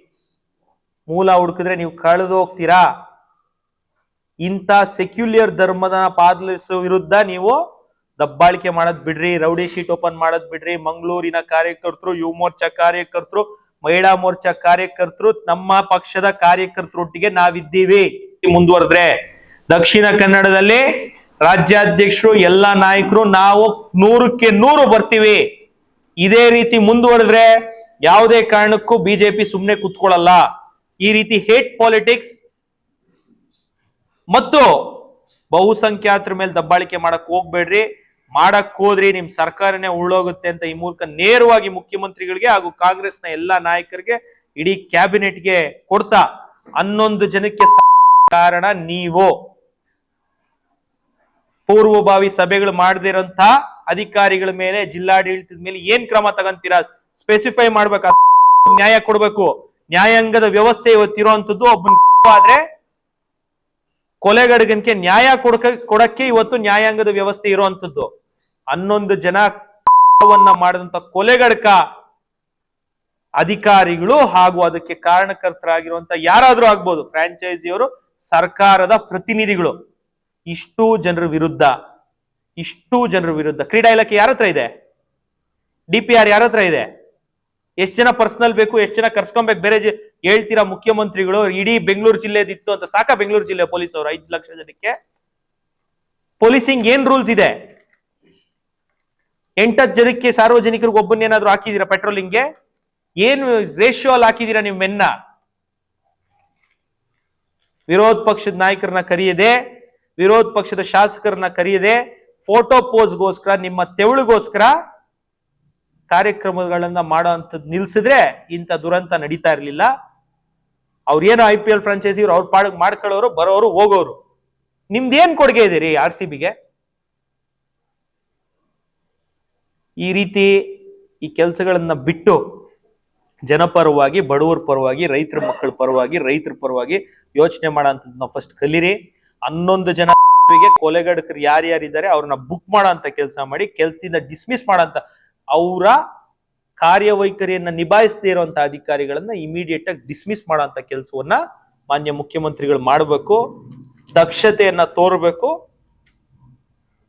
ಮೂಲ ಹುಡುಕಿದ್ರೆ ನೀವು ಕಳೆದು ಹೋಗ್ತೀರಾ? ಇಂಥ ಸೆಕ್ಯುಲಿಯರ್ ಧರ್ಮದ ಪಾಲಿಸೋ ವಿರುದ್ಧ ನೀವು ದಬ್ಬಾಳಿಕೆ ಮಾಡದ್ ಬಿಡ್ರಿ, ರೌಡಿ ಶೀಟ್ ಓಪನ್ ಮಾಡದ್ ಬಿಡ್ರಿ, ಮಂಗಳೂರಿನ ಕಾರ್ಯಕರ್ತರು, ಯುವ ಮೋರ್ಚಾ ಕಾರ್ಯಕರ್ತರು, ಮಹಿಳಾ ಮೋರ್ಚಾ ಕಾರ್ಯಕರ್ತರು, ನಮ್ಮ ಪಕ್ಷದ ಕಾರ್ಯಕರ್ತರೊಟ್ಟಿಗೆ ನಾವಿದ್ದೀವಿ. ಮುಂದುವರೆದ್ರೆ ದಕ್ಷಿಣ ಕನ್ನಡದಲ್ಲಿ ರಾಜ್ಯಾಧ್ಯಕ್ಷರು, ಎಲ್ಲಾ ನಾಯಕರು, ನಾವು ನೂರಕ್ಕೆ ನೂರು ಬರ್ತೀವಿ. ಇದೇ ರೀತಿ ಮುಂದುವರೆದ್ರೆ ಯಾವುದೇ ಕಾರಣಕ್ಕೂ ಬಿಜೆಪಿ ಸುಮ್ಮನೆ ಕುತ್ಕೊಳ್ಳಲ್ಲ. ಈ ರೀತಿ ಹೇಟ್ ಪಾಲಿಟಿಕ್ಸ್ ಮತ್ತು ಬಹುಸಂಖ್ಯಾತರ ಮೇಲೆ ದಬ್ಬಾಳಿಕೆ ಮಾಡಕ್ ಹೋಗ್ಬೇಡ್ರಿ. ಮಾಡಕ್ ಹೋದ್ರಿ, ನಿಮ್ ಸರ್ಕಾರನೇ ಉಳ್ಳೋಗುತ್ತೆ ಅಂತ ಈ ಮೂಲಕ ನೇರವಾಗಿ ಮುಖ್ಯಮಂತ್ರಿಗಳಿಗೆ ಹಾಗೂ ಕಾಂಗ್ರೆಸ್ನ ಎಲ್ಲಾ ನಾಯಕರಿಗೆ ಇಡೀ ಕ್ಯಾಬಿನೆಟ್ಗೆ ಕೊಡ್ತಾ ಹನ್ನೊಂದು ಜನಕ್ಕೆ ಕಾರಣ ನೀವು? ಪೂರ್ವಭಾವಿ ಸಭೆಗಳು ಮಾಡದಿರಂತ ಅಧಿಕಾರಿಗಳ ಮೇಲೆ, ಜಿಲ್ಲಾಡಳಿತದ ಮೇಲೆ ಏನ್ ಕ್ರಮ ತಗಂತೀರಾ? ಸ್ಪೆಸಿಫೈ ಮಾಡ್ಬೇಕು? ನ್ಯಾಯ ಕೊಡ್ಬೇಕು. ನ್ಯಾಯಾಂಗದ ವ್ಯವಸ್ಥೆ ಇವತ್ತಿರುವಂತದ್ದು ಒಬ್ಬ ಆದ್ರೆ ಕೊಲೆಗಡಗನ್ಗೆ ನ್ಯಾಯ ಕೊಡಕ ಕೊಡಕ್ಕೆ ಇವತ್ತು ನ್ಯಾಯಾಂಗದ ವ್ಯವಸ್ಥೆ ಇರುವಂತದ್ದು ಹನ್ನೊಂದು ಜನ ಮಾಡಿದಂತ ಕೊಲೆಗಡಕ ಅಧಿಕಾರಿಗಳು ಹಾಗೂ ಅದಕ್ಕೆ ಕಾರಣಕರ್ತರಾಗಿರುವಂತ ಯಾರಾದ್ರೂ ಆಗ್ಬೋದು, ಫ್ರಾಂಚೈಸಿಯವರು, ಸರ್ಕಾರದ ಪ್ರತಿನಿಧಿಗಳು. ಇಷ್ಟು ಜನರ ವಿರುದ್ಧ, ಇಷ್ಟು ಜನರ ವಿರುದ್ಧ. ಕ್ರೀಡಾ ಇಲಾಖೆ ಯಾರ ಹತ್ರ ಇದೆ? ಡಿ ಪಿ ಆರ್ ಯಾರ ಹತ್ರ ಇದೆ? ಎಷ್ಟು ಜನ ಪರ್ಸನಲ್ ಬೇಕು, ಎಷ್ಟು ಜನ ಕರ್ಸ್ಕೊಬೇಕು ಬೇರೆ ಹೇಳ್ತೀರಾ ಮುಖ್ಯಮಂತ್ರಿಗಳು, ಇಡೀ ಬೆಂಗಳೂರು ಜಿಲ್ಲೆದಿತ್ತು ಅಂತ ಸಾಕ ಬೆಂಗಳೂರು ಜಿಲ್ಲೆ ಪೊಲೀಸ್ ಅವರು ಐದು ಲಕ್ಷ ಜನಕ್ಕೆ? ಪೊಲೀಸಿಂಗ್ ಏನ್ ರೂಲ್ಸ್ ಇದೆ? ಎಂಟತ್ತು ಜನಕ್ಕೆ ಸಾರ್ವಜನಿಕರಿಗೆ ಒಬ್ಬನ್ನೇನಾದ್ರೂ ಹಾಕಿದೀರಾ ಪೆಟ್ರೋಲಿಂಗ್ಗೆ? ಏನು ರೇಷಿಯೋ ಅಲ್ಲಿ ಹಾಕಿದೀರಾ ನೀವು ಮೆನ್ನ? ವಿರೋಧ ಪಕ್ಷದ ನಾಯಕರನ್ನ ಕರೆಯದೆ, ವಿರೋಧ ಪಕ್ಷದ ಶಾಸಕರನ್ನ ಕರೆಯದೆ ಫೋಟೋ ಪೋಸ್ಗೋಸ್ಕರ ನಿಮ್ಮ ತೆವಳಿಗೋಸ್ಕರ ಕಾರ್ಯಕ್ರಮಗಳನ್ನ ಮಾಡೋ ಅಂಥದ್ದು ನಿಲ್ಸಿದ್ರೆ ಇಂಥ ದುರಂತ ನಡೀತಾ ಇರಲಿಲ್ಲ. ಅವ್ರೇನೋ ಐ ಪಿ ಎಲ್ ಫ್ರಾಂಚೈಸಿ ಅವ್ರ ಪಾಡಕ್ ಮಾಡ್ಕೊಳ್ಳೋರು, ಬರೋರು, ಹೋಗೋರು. ನಿಮ್ದೇನ್ ಕೊಡುಗೆ ಇದೆ ರೀ ಆರ್ ಸಿ ಬಿಗೆ ಈ ರೀತಿ ಈ ಕೆಲಸಗಳನ್ನ ಬಿಟ್ಟು ಜನಪರವಾಗಿ ಬಡವರ ಪರವಾಗಿ, ರೈತರ ಮಕ್ಕಳ ಪರವಾಗಿ, ರೈತರ ಪರವಾಗಿ ಯೋಚನೆ ಮಾಡೋಂಥದ್ದು ನಾವು ಫಸ್ಟ್ ಕಲೀರಿ. ಹನ್ನೊಂದು ಜನ ಕೊಲೆಗಡಕರು ಯಾರ್ಯಾರಿದ್ದಾರೆ ಅವ್ರನ್ನ ಬುಕ್ ಮಾಡೋ ಅಂತ ಕೆಲಸ ಮಾಡಿ, ಕೆಲಸದಿಂದ ಡಿಸ್ಮಿಸ್ ಮಾಡೋಂಥ ಅವರ ಕಾರ್ಯವೈಖರಿಯನ್ನ ನಿಭಾಯಿಸದೇ ಇರುವಂತ ಅಧಿಕಾರಿಗಳನ್ನ ಇಮಿಡಿಯೇಟ್ ಆಗಿ ಡಿಸ್ಮಿಸ್ ಮಾಡೋ ಕೆಲಸವನ್ನ ಮಾನ್ಯ ಮುಖ್ಯಮಂತ್ರಿಗಳು ಮಾಡಬೇಕು. ದಕ್ಷತೆಯನ್ನ ತೋರ್ಬೇಕು.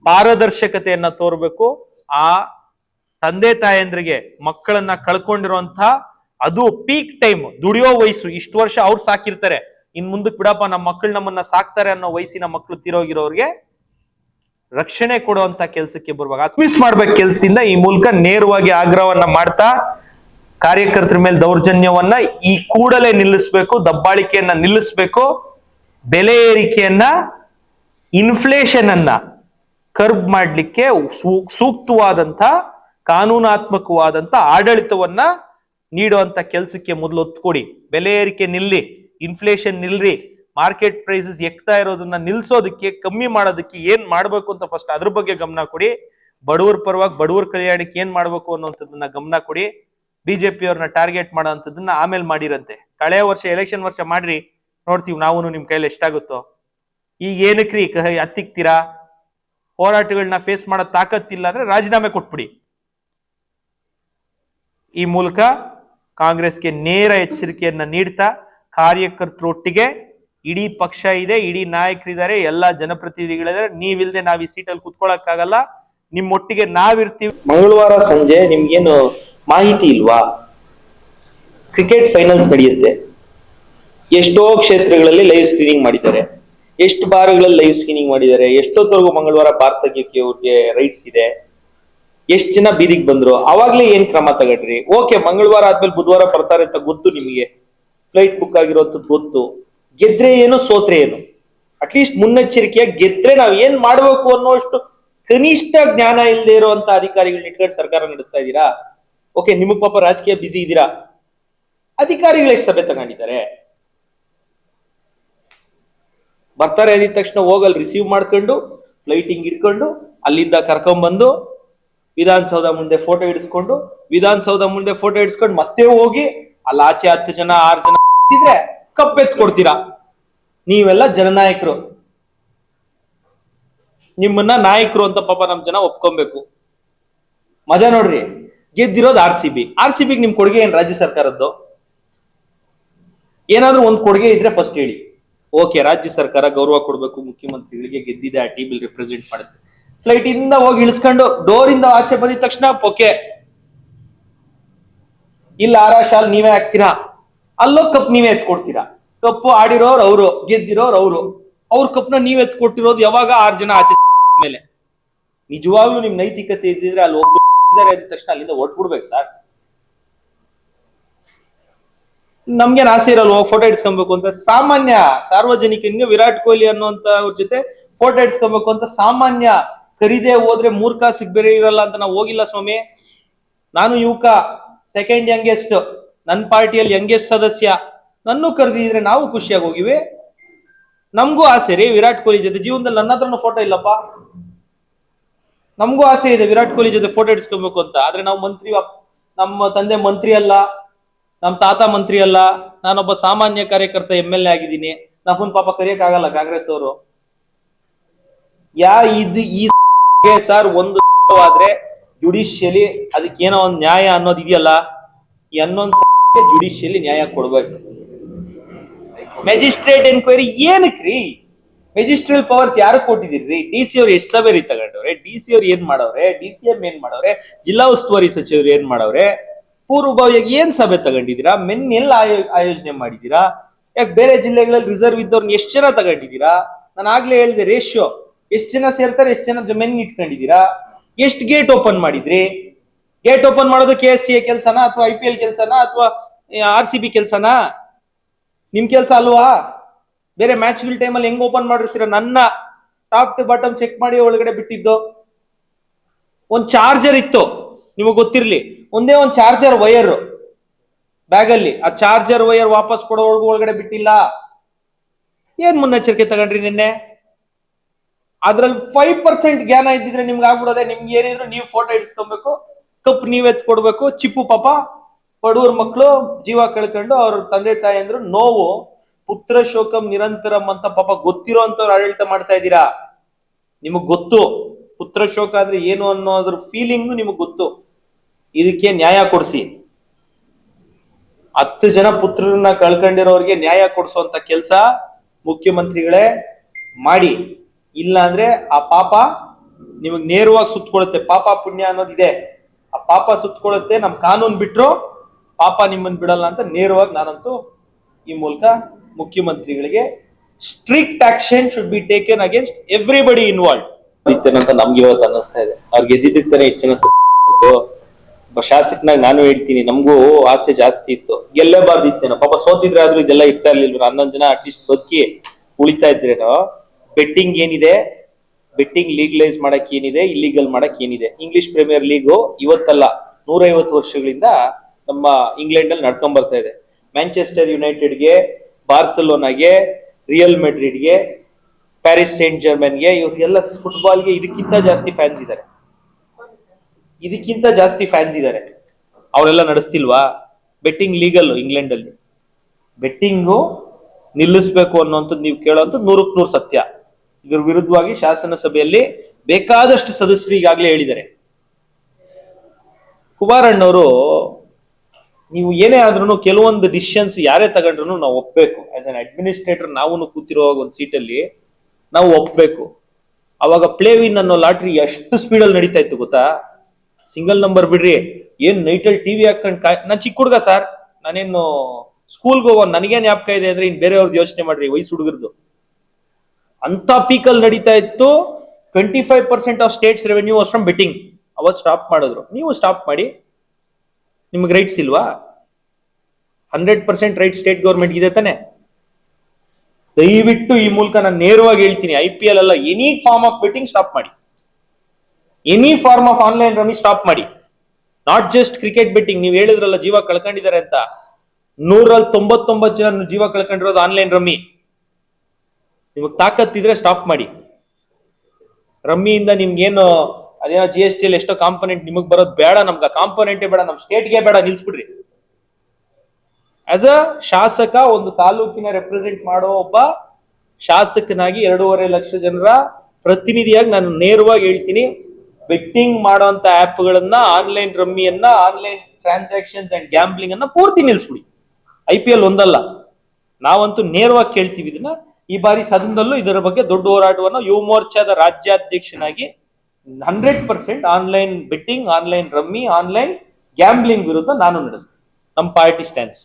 ಪಾರದರ್ಶಕತೆಯನ್ನ ತೋರ್ಬೇಕು. ಆ ತಂದೆ ತಾಯಂದ್ರಿಗೆ ಮಕ್ಕಳನ್ನ ಕಳ್ಕೊಂಡಿರುವಂತ ಅದು ಪೀಕ್ ಟೈಮ್ ದುಡಿಯೋ ವಯಸ್ಸು, ಇಷ್ಟು ವರ್ಷ ಅವ್ರು ಸಾಕಿರ್ತಾರೆ. ಇನ್ ಮುಂದಕ್ಕೆ ಬಿಡಪ್ಪ ನಮ್ಮ ಮಕ್ಕಳು ನಮ್ಮನ್ನ ಸಾಕ್ತಾರೆ ಅನ್ನೋ ವಯಸ್ಸಿನ ಮಕ್ಕಳು ತಿರೋಗಿರೋರಿಗೆ ರಕ್ಷಣೆ ಕೊಡುವಂತ ಕೆಲಸಕ್ಕೆ ಬರುವಾಗ ಮಿಸ್ ಮಾಡ್ಬೇಕು ಕೆಲಸದಿಂದ ಈ ಮೂಲಕ ನೇರವಾಗಿ ಆಗ್ರಹವನ್ನ ಮಾಡ್ತಾ, ಕಾರ್ಯಕರ್ತರ ಮೇಲೆ ದೌರ್ಜನ್ಯವನ್ನ ಈ ಕೂಡಲೇ ನಿಲ್ಲಿಸ್ಬೇಕು, ದಬ್ಬಾಳಿಕೆಯನ್ನ ನಿಲ್ಲಿಸ್ಬೇಕು, ಬೆಲೆ ಏರಿಕೆಯನ್ನ ಇನ್ಫ್ಲೇಷನ್ ಅನ್ನ ಕರ್ಬ್ ಮಾಡಲಿಕ್ಕೆ ಸೂಕ್ತವಾದಂತ ಕಾನೂನಾತ್ಮಕವಾದಂತ ಆಡಳಿತವನ್ನ ನೀಡುವಂತ ಕೆಲಸಕ್ಕೆ ಮೊದಲು ಒತ್ತುಕೊಡಿ ಬೆಲೆ ಏರಿಕೆ ನಿಲ್ಲಿ ಇನ್ಫ್ಲೇಷನ್ ನಿಲ್ರಿ ಮಾರ್ಕೆಟ್ ಪ್ರೈಸಸ್ ಎಕ್ತಾ ಇರೋದನ್ನ ನಿಲ್ಸೋದಕ್ಕೆ, ಕಮ್ಮಿ ಮಾಡೋದಕ್ಕೆ ಏನ್ ಮಾಡ್ಬೇಕು ಅಂತ ಫಸ್ಟ್ ಅದ್ರ ಬಗ್ಗೆ ಗಮನ ಕೊಡಿ. ಬಡವರ ಪರವಾಗಿ ಬಡವರ ಕಲ್ಯಾಣಕ್ಕೆ ಏನ್ ಮಾಡ್ಬೇಕು ಅನ್ನೋಂಥದ್ದನ್ನ ಗಮನ ಕೊಡಿ. ಬಿಜೆಪಿ ಅವ್ರನ್ನ ಟಾರ್ಗೆಟ್ ಮಾಡೋಂಥದ್ದನ್ನ ಆಮೇಲೆ ಮಾಡಿರಂತೆ. ಕಳೆಯ ವರ್ಷ ಎಲೆಕ್ಷನ್ ವರ್ಷ ಮಾಡ್ರಿ. ನೋಡ್ತೀವಿ ನಾವು ನಿಮ್ ಕೈಲಿ ಎಷ್ಟಾಗುತ್ತೋ. ಈಗ ಏನಕ್ರಿ? ಹತ್ತಿಕ್ತೀರಾ? ಹೋರಾಟಗಳನ್ನ ಫೇಸ್ ಮಾಡೋ ತಾಕತ್ತಿಲ್ಲ ಅಂದ್ರೆ ರಾಜೀನಾಮೆ ಕೊಟ್ಬಿಡಿ. ಈ ಮೂಲಕ ಕಾಂಗ್ರೆಸ್ಗೆ ನೇರ ಎಚ್ಚರಿಕೆಯನ್ನ ನೀಡ್ತಾ ಕಾರ್ಯಕರ್ತರೊಟ್ಟಿಗೆ ಇಡೀ ಪಕ್ಷ ಇದೆ, ಇಡೀ ನಾಯಕರಿದ್ದಾರೆ, ಎಲ್ಲಾ ಜನಪ್ರತಿನಿಧಿಗಳಿದ್ದಾರೆ. ನೀವಿಲ್ದೆ ನಾವ್ ಈ ಸೀಟಲ್ಲಿ ಕುತ್ಕೊಳಕ್ಕಾಗಲ್ಲ. ನಿಮ್ಮೊಟ್ಟಿಗೆ ನಾವಿರ್ತೀವಿ. ಮಂಗಳವಾರ ಸಂಜೆ ನಿಮ್ಗೇನು ಮಾಹಿತಿ ಇಲ್ವಾ? ಕ್ರಿಕೆಟ್ ಫೈನಲ್ಸ್ ನಡೆಯುತ್ತೆ. ಎಷ್ಟೋ ಕ್ಷೇತ್ರಗಳಲ್ಲಿ ಲೈವ್ ಸ್ಕ್ರೀನಿಂಗ್ ಮಾಡಿದ್ದಾರೆ. ಎಷ್ಟು ಬಾರ್ಗಳಲ್ಲಿ ಲೈವ್ ಸ್ಕ್ರೀನಿಂಗ್ ಮಾಡಿದ್ದಾರೆ. ಎಷ್ಟೊತ್ತವರೆಗೂ ಮಂಗಳವಾರ ಭಾರತಕ್ಕೆ ಅವ್ರಿಗೆ ರೈಟ್ಸ್ ಇದೆ. ಎಷ್ಟ್ ಜನ ಬೀದಿಗೆ ಬಂದ್ರು? ಅವಾಗ್ಲೇ ಏನ್ ಕ್ರಮ ತಗಡ್ರಿ ಓಕೆ ಮಂಗಳವಾರ ಆದ್ಮೇಲೆ ಬುಧವಾರ ಬರ್ತಾರೆ ಅಂತ ಗೊತ್ತು ನಿಮಗೆ. ಫ್ಲೈಟ್ ಬುಕ್ ಆಗಿರೋಂಥದ್ದು ಗೊತ್ತು. ಗೆದ್ರೆ ಏನು, ಸೋತ್ರೆ ಏನು? ಅಟ್ಲೀಸ್ಟ್ ಮುನ್ನೆಚ್ಚರಿಕೆಯಾಗಿ ಗೆದ್ರೆ ನಾವ್ ಏನ್ ಮಾಡ್ಬೇಕು ಅನ್ನೋಷ್ಟು ಕನಿಷ್ಠ ಜ್ಞಾನ ಇಲ್ಲದೆ ಇರುವಂತ ಅಧಿಕಾರಿಗಳನ್ನ ಇಟ್ಕೊಂಡು ಸರ್ಕಾರ ನಡೆಸ್ತಾ ಇದ್ದೀರಾ? ಓಕೆ ನಿಮಗ್ ಪಾಪ ರಾಜಕೀಯ ಬಿಸಿ ಇದ್ದೀರಾ? ಅಧಿಕಾರಿಗಳು ಎಷ್ಟು ಸಭೆ ತಗೊಂಡಿದ್ದಾರೆ? ಬರ್ತಾರೆ ಅಂದಿದ ತಕ್ಷಣ ಹೋಗಲ್ ರಿಸೀವ್ ಮಾಡ್ಕೊಂಡು ಫ್ಲೈಟಿಂಗ್ ಇಟ್ಕೊಂಡು, ಅಲ್ಲಿಂದ ಕರ್ಕೊಂಬಂದು ವಿಧಾನಸೌಧ ಮುಂದೆ ಫೋಟೋ ಇಡಿಸ್ಕೊಂಡು ವಿಧಾನಸೌಧ ಮುಂದೆ ಫೋಟೋ ಇಡಿಸ್ಕೊಂಡು ಮತ್ತೆ ಹೋಗಿ, ಅಲ್ಲಿ ಆಚೆ ಹತ್ತು ಜನ, ಆರು ಜನ ಇದ್ರೆ ಕಪ್ಪೆತ್ ಕೊಡ್ತೀರಾ? ನೀವೆಲ್ಲ ಜನನಾಯಕರು. ನಿಮ್ಮನ್ನ ನಾಯಕರು ಅಂತ ಪಾಪ ನಮ್ ಜನ ಒಪ್ಕೊಬೇಕು. ಮಜಾ ನೋಡ್ರಿ, ಗೆದ್ದಿರೋದು R C B R C big ನಿಮ್ ಕೊಡುಗೆ ಏನ್ ರಾಜ್ಯ ಸರ್ಕಾರದ್ದು? ಏನಾದ್ರೂ ಒಂದ್ ಕೊಡುಗೆ ಇದ್ರೆ ಫಸ್ಟ್ ಹೇಳಿ. ಓಕೆ ರಾಜ್ಯ ಸರ್ಕಾರ ಗೌರವ ಕೊಡಬೇಕು, ಮುಖ್ಯಮಂತ್ರಿಗಳಿಗೆ ಗೆದ್ದಿದೆ, ಆ ಟೀಮ್ ರಿಪ್ರೆಸೆಂಟ್ ಮಾಡುತ್ತೆ ಫ್ಲೈಟ್ ಇಂದ ಹೋಗಿ ಇಳಿಸ್ಕೊಂಡು ಡೋರ್ ಇಂದ ಆಚೆ ಬಂದಿದ ತಕ್ಷಣ ಪೊಕೆ ಇಲ್ಲ ಆರ ಶಾಲ್ ನೀವೇ ಹಾಕ್ತೀರಾ? ಅಲ್ಲೋ ಕಪ್ ನೀವೇ ಎತ್ಕೊಡ್ತೀರಾ? ಕಪ್ಪು ಆಡಿರೋರು ಅವರು, ಗೆದ್ದಿರೋರು ಅವರು. ಅವ್ರ ಕಪ್ನ ನೀವ್ ಎತ್ಕೊಟ್ಟಿರೋದು ಯಾವಾಗ ಆರ್ ಜನ ಆಚೆ ಮೇಲೆ? ನಿಜವಾಗ್ಲೂ ನಿಮ್ ನೈತಿಕತೆ ಇದ್ದಿದ್ರೆ ಅಲ್ಲಿ ಒಬ್ಬ ಅಂದ ತಕ್ಷಣ ಅಲ್ಲಿಂದ ಹೊಟ್ಬಿಡ್ಬೇಕು ಸರ್ ನಮ್ಗೇನ್ ಆಸೆ ಹೋಗಿ ಫೋಟೋ ಇಡ್ಸ್ಕೊಬೇಕು ಅಂತ. ಸಾಮಾನ್ಯ ಸಾರ್ವಜನಿಕನಿಗೆ ವಿರಾಟ್ ಕೊಹ್ಲಿ ಅನ್ನುವಂತ ಜೊತೆ ಫೋಟೋ ಇಡ್ಸ್ಕೊಬೇಕು ಅಂತ ಸಾಮಾನ್ಯ ಕರಿದೆ ಹೋದ್ರೆ ಮೂರ್ಖ ಸಿಗ್ಬೇರೆ ಇರಲ್ಲ ಅಂತ ನಾವು ಹೋಗಿಲ್ಲ ಸ್ವಾಮಿ. ನಾನು ಯುವಕ ಸೆಕೆಂಡ್ ಯಂಗೆಸ್ಟ್ ನನ್ನ ಪಾರ್ಟಿಯಲ್ಲಿ ಯಂಗೆಸ್ಟ್ ಸದಸ್ಯ. ನನ್ನೂ ಕರೆದಿದ್ರೆ ನಾವು ಖುಷಿಯಾಗಿ ಹೋಗಿವಿ. ನಮಗೂ ಆಸೆ ರೀ ವಿರಾಟ್ ಕೊಹ್ಲಿ ಜೊತೆ. ಜೀವನದಲ್ಲಿ ನನ್ನ ಹತ್ರನೂ ಫೋಟೋ ಇಲ್ಲಪ್ಪ. ನಮಗೂ ಆಸೆ ಇದೆ ವಿರಾಟ್ ಕೊಹ್ಲಿ ಜೊತೆ ಫೋಟೋ ಇಡ್ಸ್ಕೊಬೇಕು ಅಂತ. ಆದ್ರೆ ನಾವು ಮಂತ್ರಿ ನಮ್ಮ ತಂದೆ ಮಂತ್ರಿ ಅಲ್ಲ. ನಮ್ಮ ತಾತ ಮಂತ್ರಿ ಅಲ್ಲ. ನಾನೊಬ್ಬ ಸಾಮಾನ್ಯ ಕಾರ್ಯಕರ್ತ ಎಂ ಎಲ್ ಎ ಆಗಿದ್ದೀನಿ. ನಮ್ಮನ್ ಪಾಪ ಕರೆಯಕ್ಕಾಗಲ್ಲ ಕಾಂಗ್ರೆಸ್ ಅವರು. ಯಾ, ಇದು ಈ ಸರ್, ಒಂದು ಆದ್ರೆ ಜುಡಿಷಿಯಲಿ ಅದಕ್ಕೆ ಏನೋ ಒಂದು ನ್ಯಾಯ ಅನ್ನೋದು ಇದೆಯಲ್ಲ, ಈ ಹನ್ನೊಂದು ಜುಡಿಷಿಯಲಿ ನ್ಯಾಯ ಕೊಡ್ಬೇಕು. ಮೆಜಿಸ್ಟ್ರೇಟ್ ಎನ್ಕ್ವೈರಿ ಏನಕ್ರಿ? ಮೆಜಿಸ್ಟ್ರೇಟ್ ಪವರ್ಸ್ ಯಾರು ಕೊಟ್ಟಿದಿರಿ ಡಿ ಸಿ ಅವ್ರು ಎಷ್ಟು ಸಭೆ ತಗೊಂಡವ್ರೆ? ಡಿ ಸಿ ಅವ್ರು ಏನ್ ಮಾಡವ್ರೆ? ಡಿ ಸಿ ಎಂ ಏನ್ ಮಾಡವ್ರೆ? ಜಿಲ್ಲಾ ಉಸ್ತುವಾರಿ ಸಚಿವರು ಏನ್ ಮಾಡವ್ರೆ? ಪೂರ್ವಭಾವಿಯಾಗಿ ಏನ್ ಸಭೆ ತಗೊಂಡಿದ್ದೀರಾ? ಮೆನ್ ಎಲ್ಲ ಆಯೋ- ಆಯೋಜನೆ ಮಾಡಿದ್ದೀರಾ? ಯಾಕೆ ಬೇರೆ ಜಿಲ್ಲೆಗಳಲ್ಲಿ ರಿಸರ್ವ್ ಇದ್ದವ್ರನ್ನ ಎಷ್ಟು ಜನ ತಗೊಂಡಿದ್ದೀರಾ? ನಾನು ಆಗ್ಲೇ ಹೇಳಿದೆ ರೇಷಿಯೋ ಎಷ್ಟು ಜನ ಸೇರ್ತಾರೆ, ಎಷ್ಟು ಜನ ಜಮೀನ್ ಇಟ್ಕೊಂಡಿದ್ದೀರಾ? ಎಷ್ಟು ಗೇಟ್ ಓಪನ್ ಮಾಡಿದ್ರಿ? ಗೇಟ್ ಓಪನ್ ಮಾಡೋದು ಕೆ ಎಸ್ ಸಿ ಕೆಲಸನಾ ಅಥವಾ ಐ ಪಿ ಎಲ್ ಕೆಲಸನಾ ಅಥವಾ ಆರ್ ಸಿ ಬಿ ಕೆಲಸನಾ? ನಿಮ್ ಕೆಲಸ ಅಲ್ವಾ? ಬೇರೆ ಮ್ಯಾಚ್ಗಳ ಟೈಮಲ್ಲಿ ಹೆಂಗ್ ಓಪನ್ ಮಾಡಿರ್ತೀರಾ? ನನ್ನ ಟಾಪ್ ಟು ಬಾಟಮ್ ಚೆಕ್ ಮಾಡಿ ಒಳಗಡೆ ಬಿಟ್ಟಿದ್ದು. ಒಂದ್ ಚಾರ್ಜರ್ ಇತ್ತು, ನಿಮಗೆ ಗೊತ್ತಿರ್ಲಿ. ಒಂದೇ ಒಂದ್ ಚಾರ್ಜರ್ ವೈರ್ ಬ್ಯಾಗ್ ಅಲ್ಲಿ ಆ ಚಾರ್ಜರ್ ವೈರ್ ವಾಪಸ್ ಕೊಡೋವರೆಗೂ ಒಳಗಡೆ ಬಿಟ್ಟಿಲ್ಲ. ಏನ್ ಮುನ್ನೆಚ್ಚರಿಕೆ ತಗೊಂಡ್ರಿ ನಿನ್ನೆ? ಅದ್ರಲ್ಲಿ ಫೈವ್ ಪರ್ಸೆಂಟ್ ಜ್ಞಾನ ಇದ್ದಿದ್ರೆ ನಿಮ್ಗೆ ಆಗ್ಬಿಡೋದೆ. ನಿಮ್ಗೆ ಏನಿದ್ರು ನೀವು ಫೋಟೋ ಇಡಿಸ್ಕೊಬೇಕು ಕಪ್ ನೀವ್ ಎತ್ ಕೊಡ್ಬೇಕು. ಚಿಪ್ಪು ಪಾಪ ಬಡವ್ರ ಮಕ್ಕಳು ಜೀವ ಕಳ್ಕೊಂಡು ಅವ್ರ ತಂದೆ ತಾಯಿ ಅಂದ್ರು ನೋವು, ಪುತ್ರ ಶೋಕಂ ನಿರಂತರಂ ಅಂತ ಪಾಪ ಗೊತ್ತಿರೋ ಅಂತವ್ರು ಆಡಳಿತ ಮಾಡ್ತಾ ಇದ್ದೀರಾ? ನಿಮಗ್ ಗೊತ್ತು. ಪುತ್ರ ಶೋಕ ಆದ್ರೆ ಏನು ಅನ್ನೋದ್ರ ಫೀಲಿಂಗ್ ನಿಮಗ್ ಗೊತ್ತು. ಇದಕ್ಕೆ ನ್ಯಾಯ ಕೊಡಿಸಿ. ಹತ್ತು ಜನ ಪುತ್ರರನ್ನ ಕಳ್ಕೊಂಡಿರೋರಿಗೆ ನ್ಯಾಯ ಕೊಡಿಸುವಂತ ಕೆಲಸ ಮುಖ್ಯಮಂತ್ರಿಗಳೇ ಮಾಡಿ. ಇಲ್ಲ ಅಂದ್ರೆ ಆ ಪಾಪ ನಿಮಗೆ ನೇರವಾಗಿ ಸುತ್ತಕೊಳ್ಳುತ್ತೆ ಪಾಪ ಪುಣ್ಯ ಅನ್ನೋದಿದೆ ಆ ಪಾಪ ಸುತ್ತಿಕೊಳ್ಳುತ್ತೆ ನಮ್ಮ ಕಾನೂನು ಬಿಟ್ರು ಪಾಪ ನಿಮ್ಮನ್ನು ಬಿಡಲ್ಲ ಅಂತ ನೇರವಾಗಿ ನಾನಂತೂ ಈ ಮೂಲಕ ಮುಖ್ಯಮಂತ್ರಿಗಳಿಗೆ strict action should be taken against everybody involve ಅಂತ ನಮ್ಗೆ ಇವತ್ತು ಅನ್ನಿಸ್ತಾ ಇದೆ. ಅವ್ರು ಗೆದ್ದಿದ್ದಕ್ಕೆ. ಒಬ್ಬ ಶಾಸಕನಾಗ ನಾನು ಹೇಳ್ತೀನಿ, ನಮಗೂ ಆಸೆ ಜಾಸ್ತಿ ಇತ್ತು. ಗೆಲ್ಲೇಬಾರ್ದಿತ್ತೇನೋ ಪಾಪ ಸೋತಿದ್ರೆ ಆದ್ರೂ ಇದೆಲ್ಲ ಇರ್ತಾ ಇರ್ಲಿಲ್ವ ಹನ್ನೊಂದು ಜನ ಅಟ್ಲೀಸ್ಟ್ ಬದುಕಿ ಉಳಿತಾ ಇದ್ರೇನೋ? ಬೆಟ್ಟಿಂಗ್ ಏನಿದೆ? ಬೆಟ್ಟಿಂಗ್ ಲೀಗಲೈಸ್ ಮಾಡಕ್ ಏನಿದೆ? ಇಲ್ಲಿಗಲ್ ಮಾಡಕ್ ಏನಿದೆ? ಇಂಗ್ಲಿಷ್ ಪ್ರೀಮಿಯರ್ ಲೀಗು ಇವತ್ತಲ್ಲ, ನೂರೈವತ್ತು ವರ್ಷಗಳಿಂದ ನಮ್ಮ ಇಂಗ್ಲೆಂಡ್ ಅಲ್ಲಿ ನಡ್ಕೊಂಡ್ ಬರ್ತಾ ಇದೆ. ಮ್ಯಾಂಚೆಸ್ಟರ್ ಯುನೈಟೆಡ್ಗೆ ಬಾರ್ಸಲೋನಾಗೆ ರಿಯಲ್ ಮೆಡ್ರಿಡ್ಗೆ ಪ್ಯಾರಿಸ್ ಸೈಂಟ್ ಜರ್ಮನ್ಗೆ ಇವ್ರಿಗೆಲ್ಲ ಫುಟ್ಬಾಲ್ಗೆ ಇದಕ್ಕಿಂತ ಜಾಸ್ತಿ ಫ್ಯಾನ್ಸ್ ಇದ್ದಾರೆ ಇದಕ್ಕಿಂತ ಜಾಸ್ತಿ ಫ್ಯಾನ್ಸ್ ಇದ್ದಾರೆ ಅವರೆಲ್ಲ ನಡೆಸ್ತಿಲ್ವಾ? ಬೆಟ್ಟಿಂಗ್ ಲೀಗಲ್ ಇಂಗ್ಲೆಂಡ್ ಅಲ್ಲಿ ಬೆಟ್ಟಿಂಗು ನಿಲ್ಲಿಸ್ಬೇಕು ಅನ್ನೋಂಥದ್ದು ನೀವು ಕೇಳೋಂಥದ್ದು ನೂರಕ್ಕೆ ನೂರು ಸತ್ಯ. ಇದ್ರ ವಿರುದ್ಧವಾಗಿ ಶಾಸನ ಸಭೆಯಲ್ಲಿ ಬೇಕಾದಷ್ಟು ಸದಸ್ಯರು ಈಗಾಗಲೇ ಹೇಳಿದ್ದಾರೆ. ಕುಮಾರಣ್ಣವರು ನೀವು ಏನೇ ಆದ್ರೂ ಕೆಲವೊಂದು ಡಿಸಿಷನ್ಸ್ ಯಾರೇ ತಗೊಂಡ್ರು ನಾವು ಒಪ್ಪಬೇಕು ಆಸ್ ಅನ್ ಅಡ್ಮಿನಿಸ್ಟ್ರೇಟರ್ ನಾವು ಕೂತಿರುವಾಗ ಒಂದು ಸೀಟಲ್ಲಿ ನಾವು ಒಪ್ಪಬೇಕು ಅವಾಗ ಪ್ಲೇ ವಿನ್ ಅನ್ನೋ ಲಾಟ್ರಿ ಎಷ್ಟು ಸ್ಪೀಡಲ್ಲಿ ನಡೀತಾ ಇತ್ತು ಗೊತ್ತಾ? ಸಿಂಗಲ್ ನಂಬರ್ ಬಿಡ್ರಿ. ಏನ್ ನೈಟಲ್ಲಿ ಟಿವಿ ಹಾಕೊಂಡು ಕಾಯ್ ನಾನು ಚಿಕ್ಕ ಹುಡುಗ ಸರ್ ನಾನೇನು ಸ್ಕೂಲ್ಗೆ ಹೋಗೋ ನನಗೇನು ಜ್ಞಾಪಕ ಇದೆ ಅಂದ್ರೆ ಇನ್ ಬೇರೆಯವ್ರದ್ದು ಯೋಚನೆ ಮಾಡ್ರಿ, ವಯಸ್ಸು ಹುಡುಗರದು. ಅಂತ ಪೀಕಲ್ ನಡೀತಾ ಇತ್ತು. Twenty five percent of state's revenue was from betting ಅವತ್ತು ಸ್ಟಾಪ್ ಮಾಡಿದ್ರು. ನೀವು ಸ್ಟಾಪ್ ಮಾಡಿ. ನಿಮ್ಗೆ ರೈಟ್ಸ್ ಇಲ್ವಾ? Hundred percent right state government ಇದೆ ತಾನೆ. ದಯವಿಟ್ಟು ಈ ಮೂಲಕ ನಾನು ನೇರವಾಗಿ ಹೇಳ್ತೀನಿ ಐ ಪಿ ಎಲ್ ಅಲ್ಲ any form of betting stop ಮಾಡಿ. Any form of online rummy stop ಮಾಡಿ. ನಾಟ್ ಜಸ್ಟ್ ಕ್ರಿಕೆಟ್ ಬೆಟ್ಟಿಂಗ್ ನೀವು ಹೇಳಿದ್ರಲ್ಲ, ಜೀವ ಕಳ್ಕೊಂಡಿದ್ದಾರೆ ಅಂತ. ನೂರಲ್ಲಿ ತೊಂಬತ್ತೊಂಬತ್ತು ಜನ ಜೀವ ಕಳ್ಕೊಂಡಿರೋದು ಆನ್ಲೈನ್ ರಮ್ಮಿ ನಿಮಗೆ ತಾಕತ್ತಿದ್ರೆ ಸ್ಟಾಪ್ ಮಾಡಿ. ರಮ್ಮಿಯಿಂದ ನಿಮ್ಗೇನು ಅದೇನೋ ಜಿ ಎಸ್ ಟಿ ಅಲ್ಲಿ ಎಷ್ಟೋ ಕಾಂಪೊನೆಂಟ್ ನಿಮಗ್ ಬರೋದು ಬೇಡ, ನಮ್ಗೆ ಕಾಂಪೊನೆಂಟೇ ಬೇಡ, ನಮ್ ಸ್ಟೇಟ್ಗೆ ಬೇಡ, ನಿಲ್ಸ್ಬಿಡ್ರಿ. ಆಸ್ ಅ ಶಾಸಕ, ಒಂದು ತಾಲೂಕಿನ ರೆಪ್ರೆಸೆಂಟ್ ಮಾಡೋ ಒಬ್ಬ ಶಾಸಕನಾಗಿ ಎರಡೂವರೆ ಲಕ್ಷ ಜನರ ಪ್ರತಿನಿಧಿಯಾಗಿ ನಾನು ನೇರವಾಗಿ ಹೇಳ್ತೀನಿ ಬೆಟ್ಟಿಂಗ್ ಮಾಡೋಂತ ಆ್ಯಪ್ಗಳನ್ನ ಆನ್ಲೈನ್ ರಮ್ಮಿಯನ್ನ ಆನ್ಲೈನ್ ಟ್ರಾನ್ಸಾಕ್ಷನ್ಸ್ ಅಂಡ್ ಗ್ಯಾಂಬ್ಲಿಂಗ್ ಅನ್ನ ಪೂರ್ತಿ ನಿಲ್ಸ್ಬಿಡಿ. ಐ ಪಿ ಎಲ್ ಒಂದಲ್ಲ. ನಾವಂತೂ ನೇರವಾಗಿ ಕೇಳ್ತೀವಿ ಇದನ್ನ. ಈ ಬಾರಿ ಸದನದಲ್ಲೂ ಇದರ ಬಗ್ಗೆ ದೊಡ್ಡ ಹೋರಾಟವನ್ನು ಯುವ ಮೋರ್ಚಾದ ರಾಜ್ಯಾಧ್ಯಕ್ಷನಾಗಿ hundred percent online betting online rummy online gambling ವಿರುದ್ಧ ನಾನು ನಡೆಸ್ತೀನಿ. ನಮ್ಮ ಪಾರ್ಟಿ ಸ್ಟ್ಯಾನ್ಸ್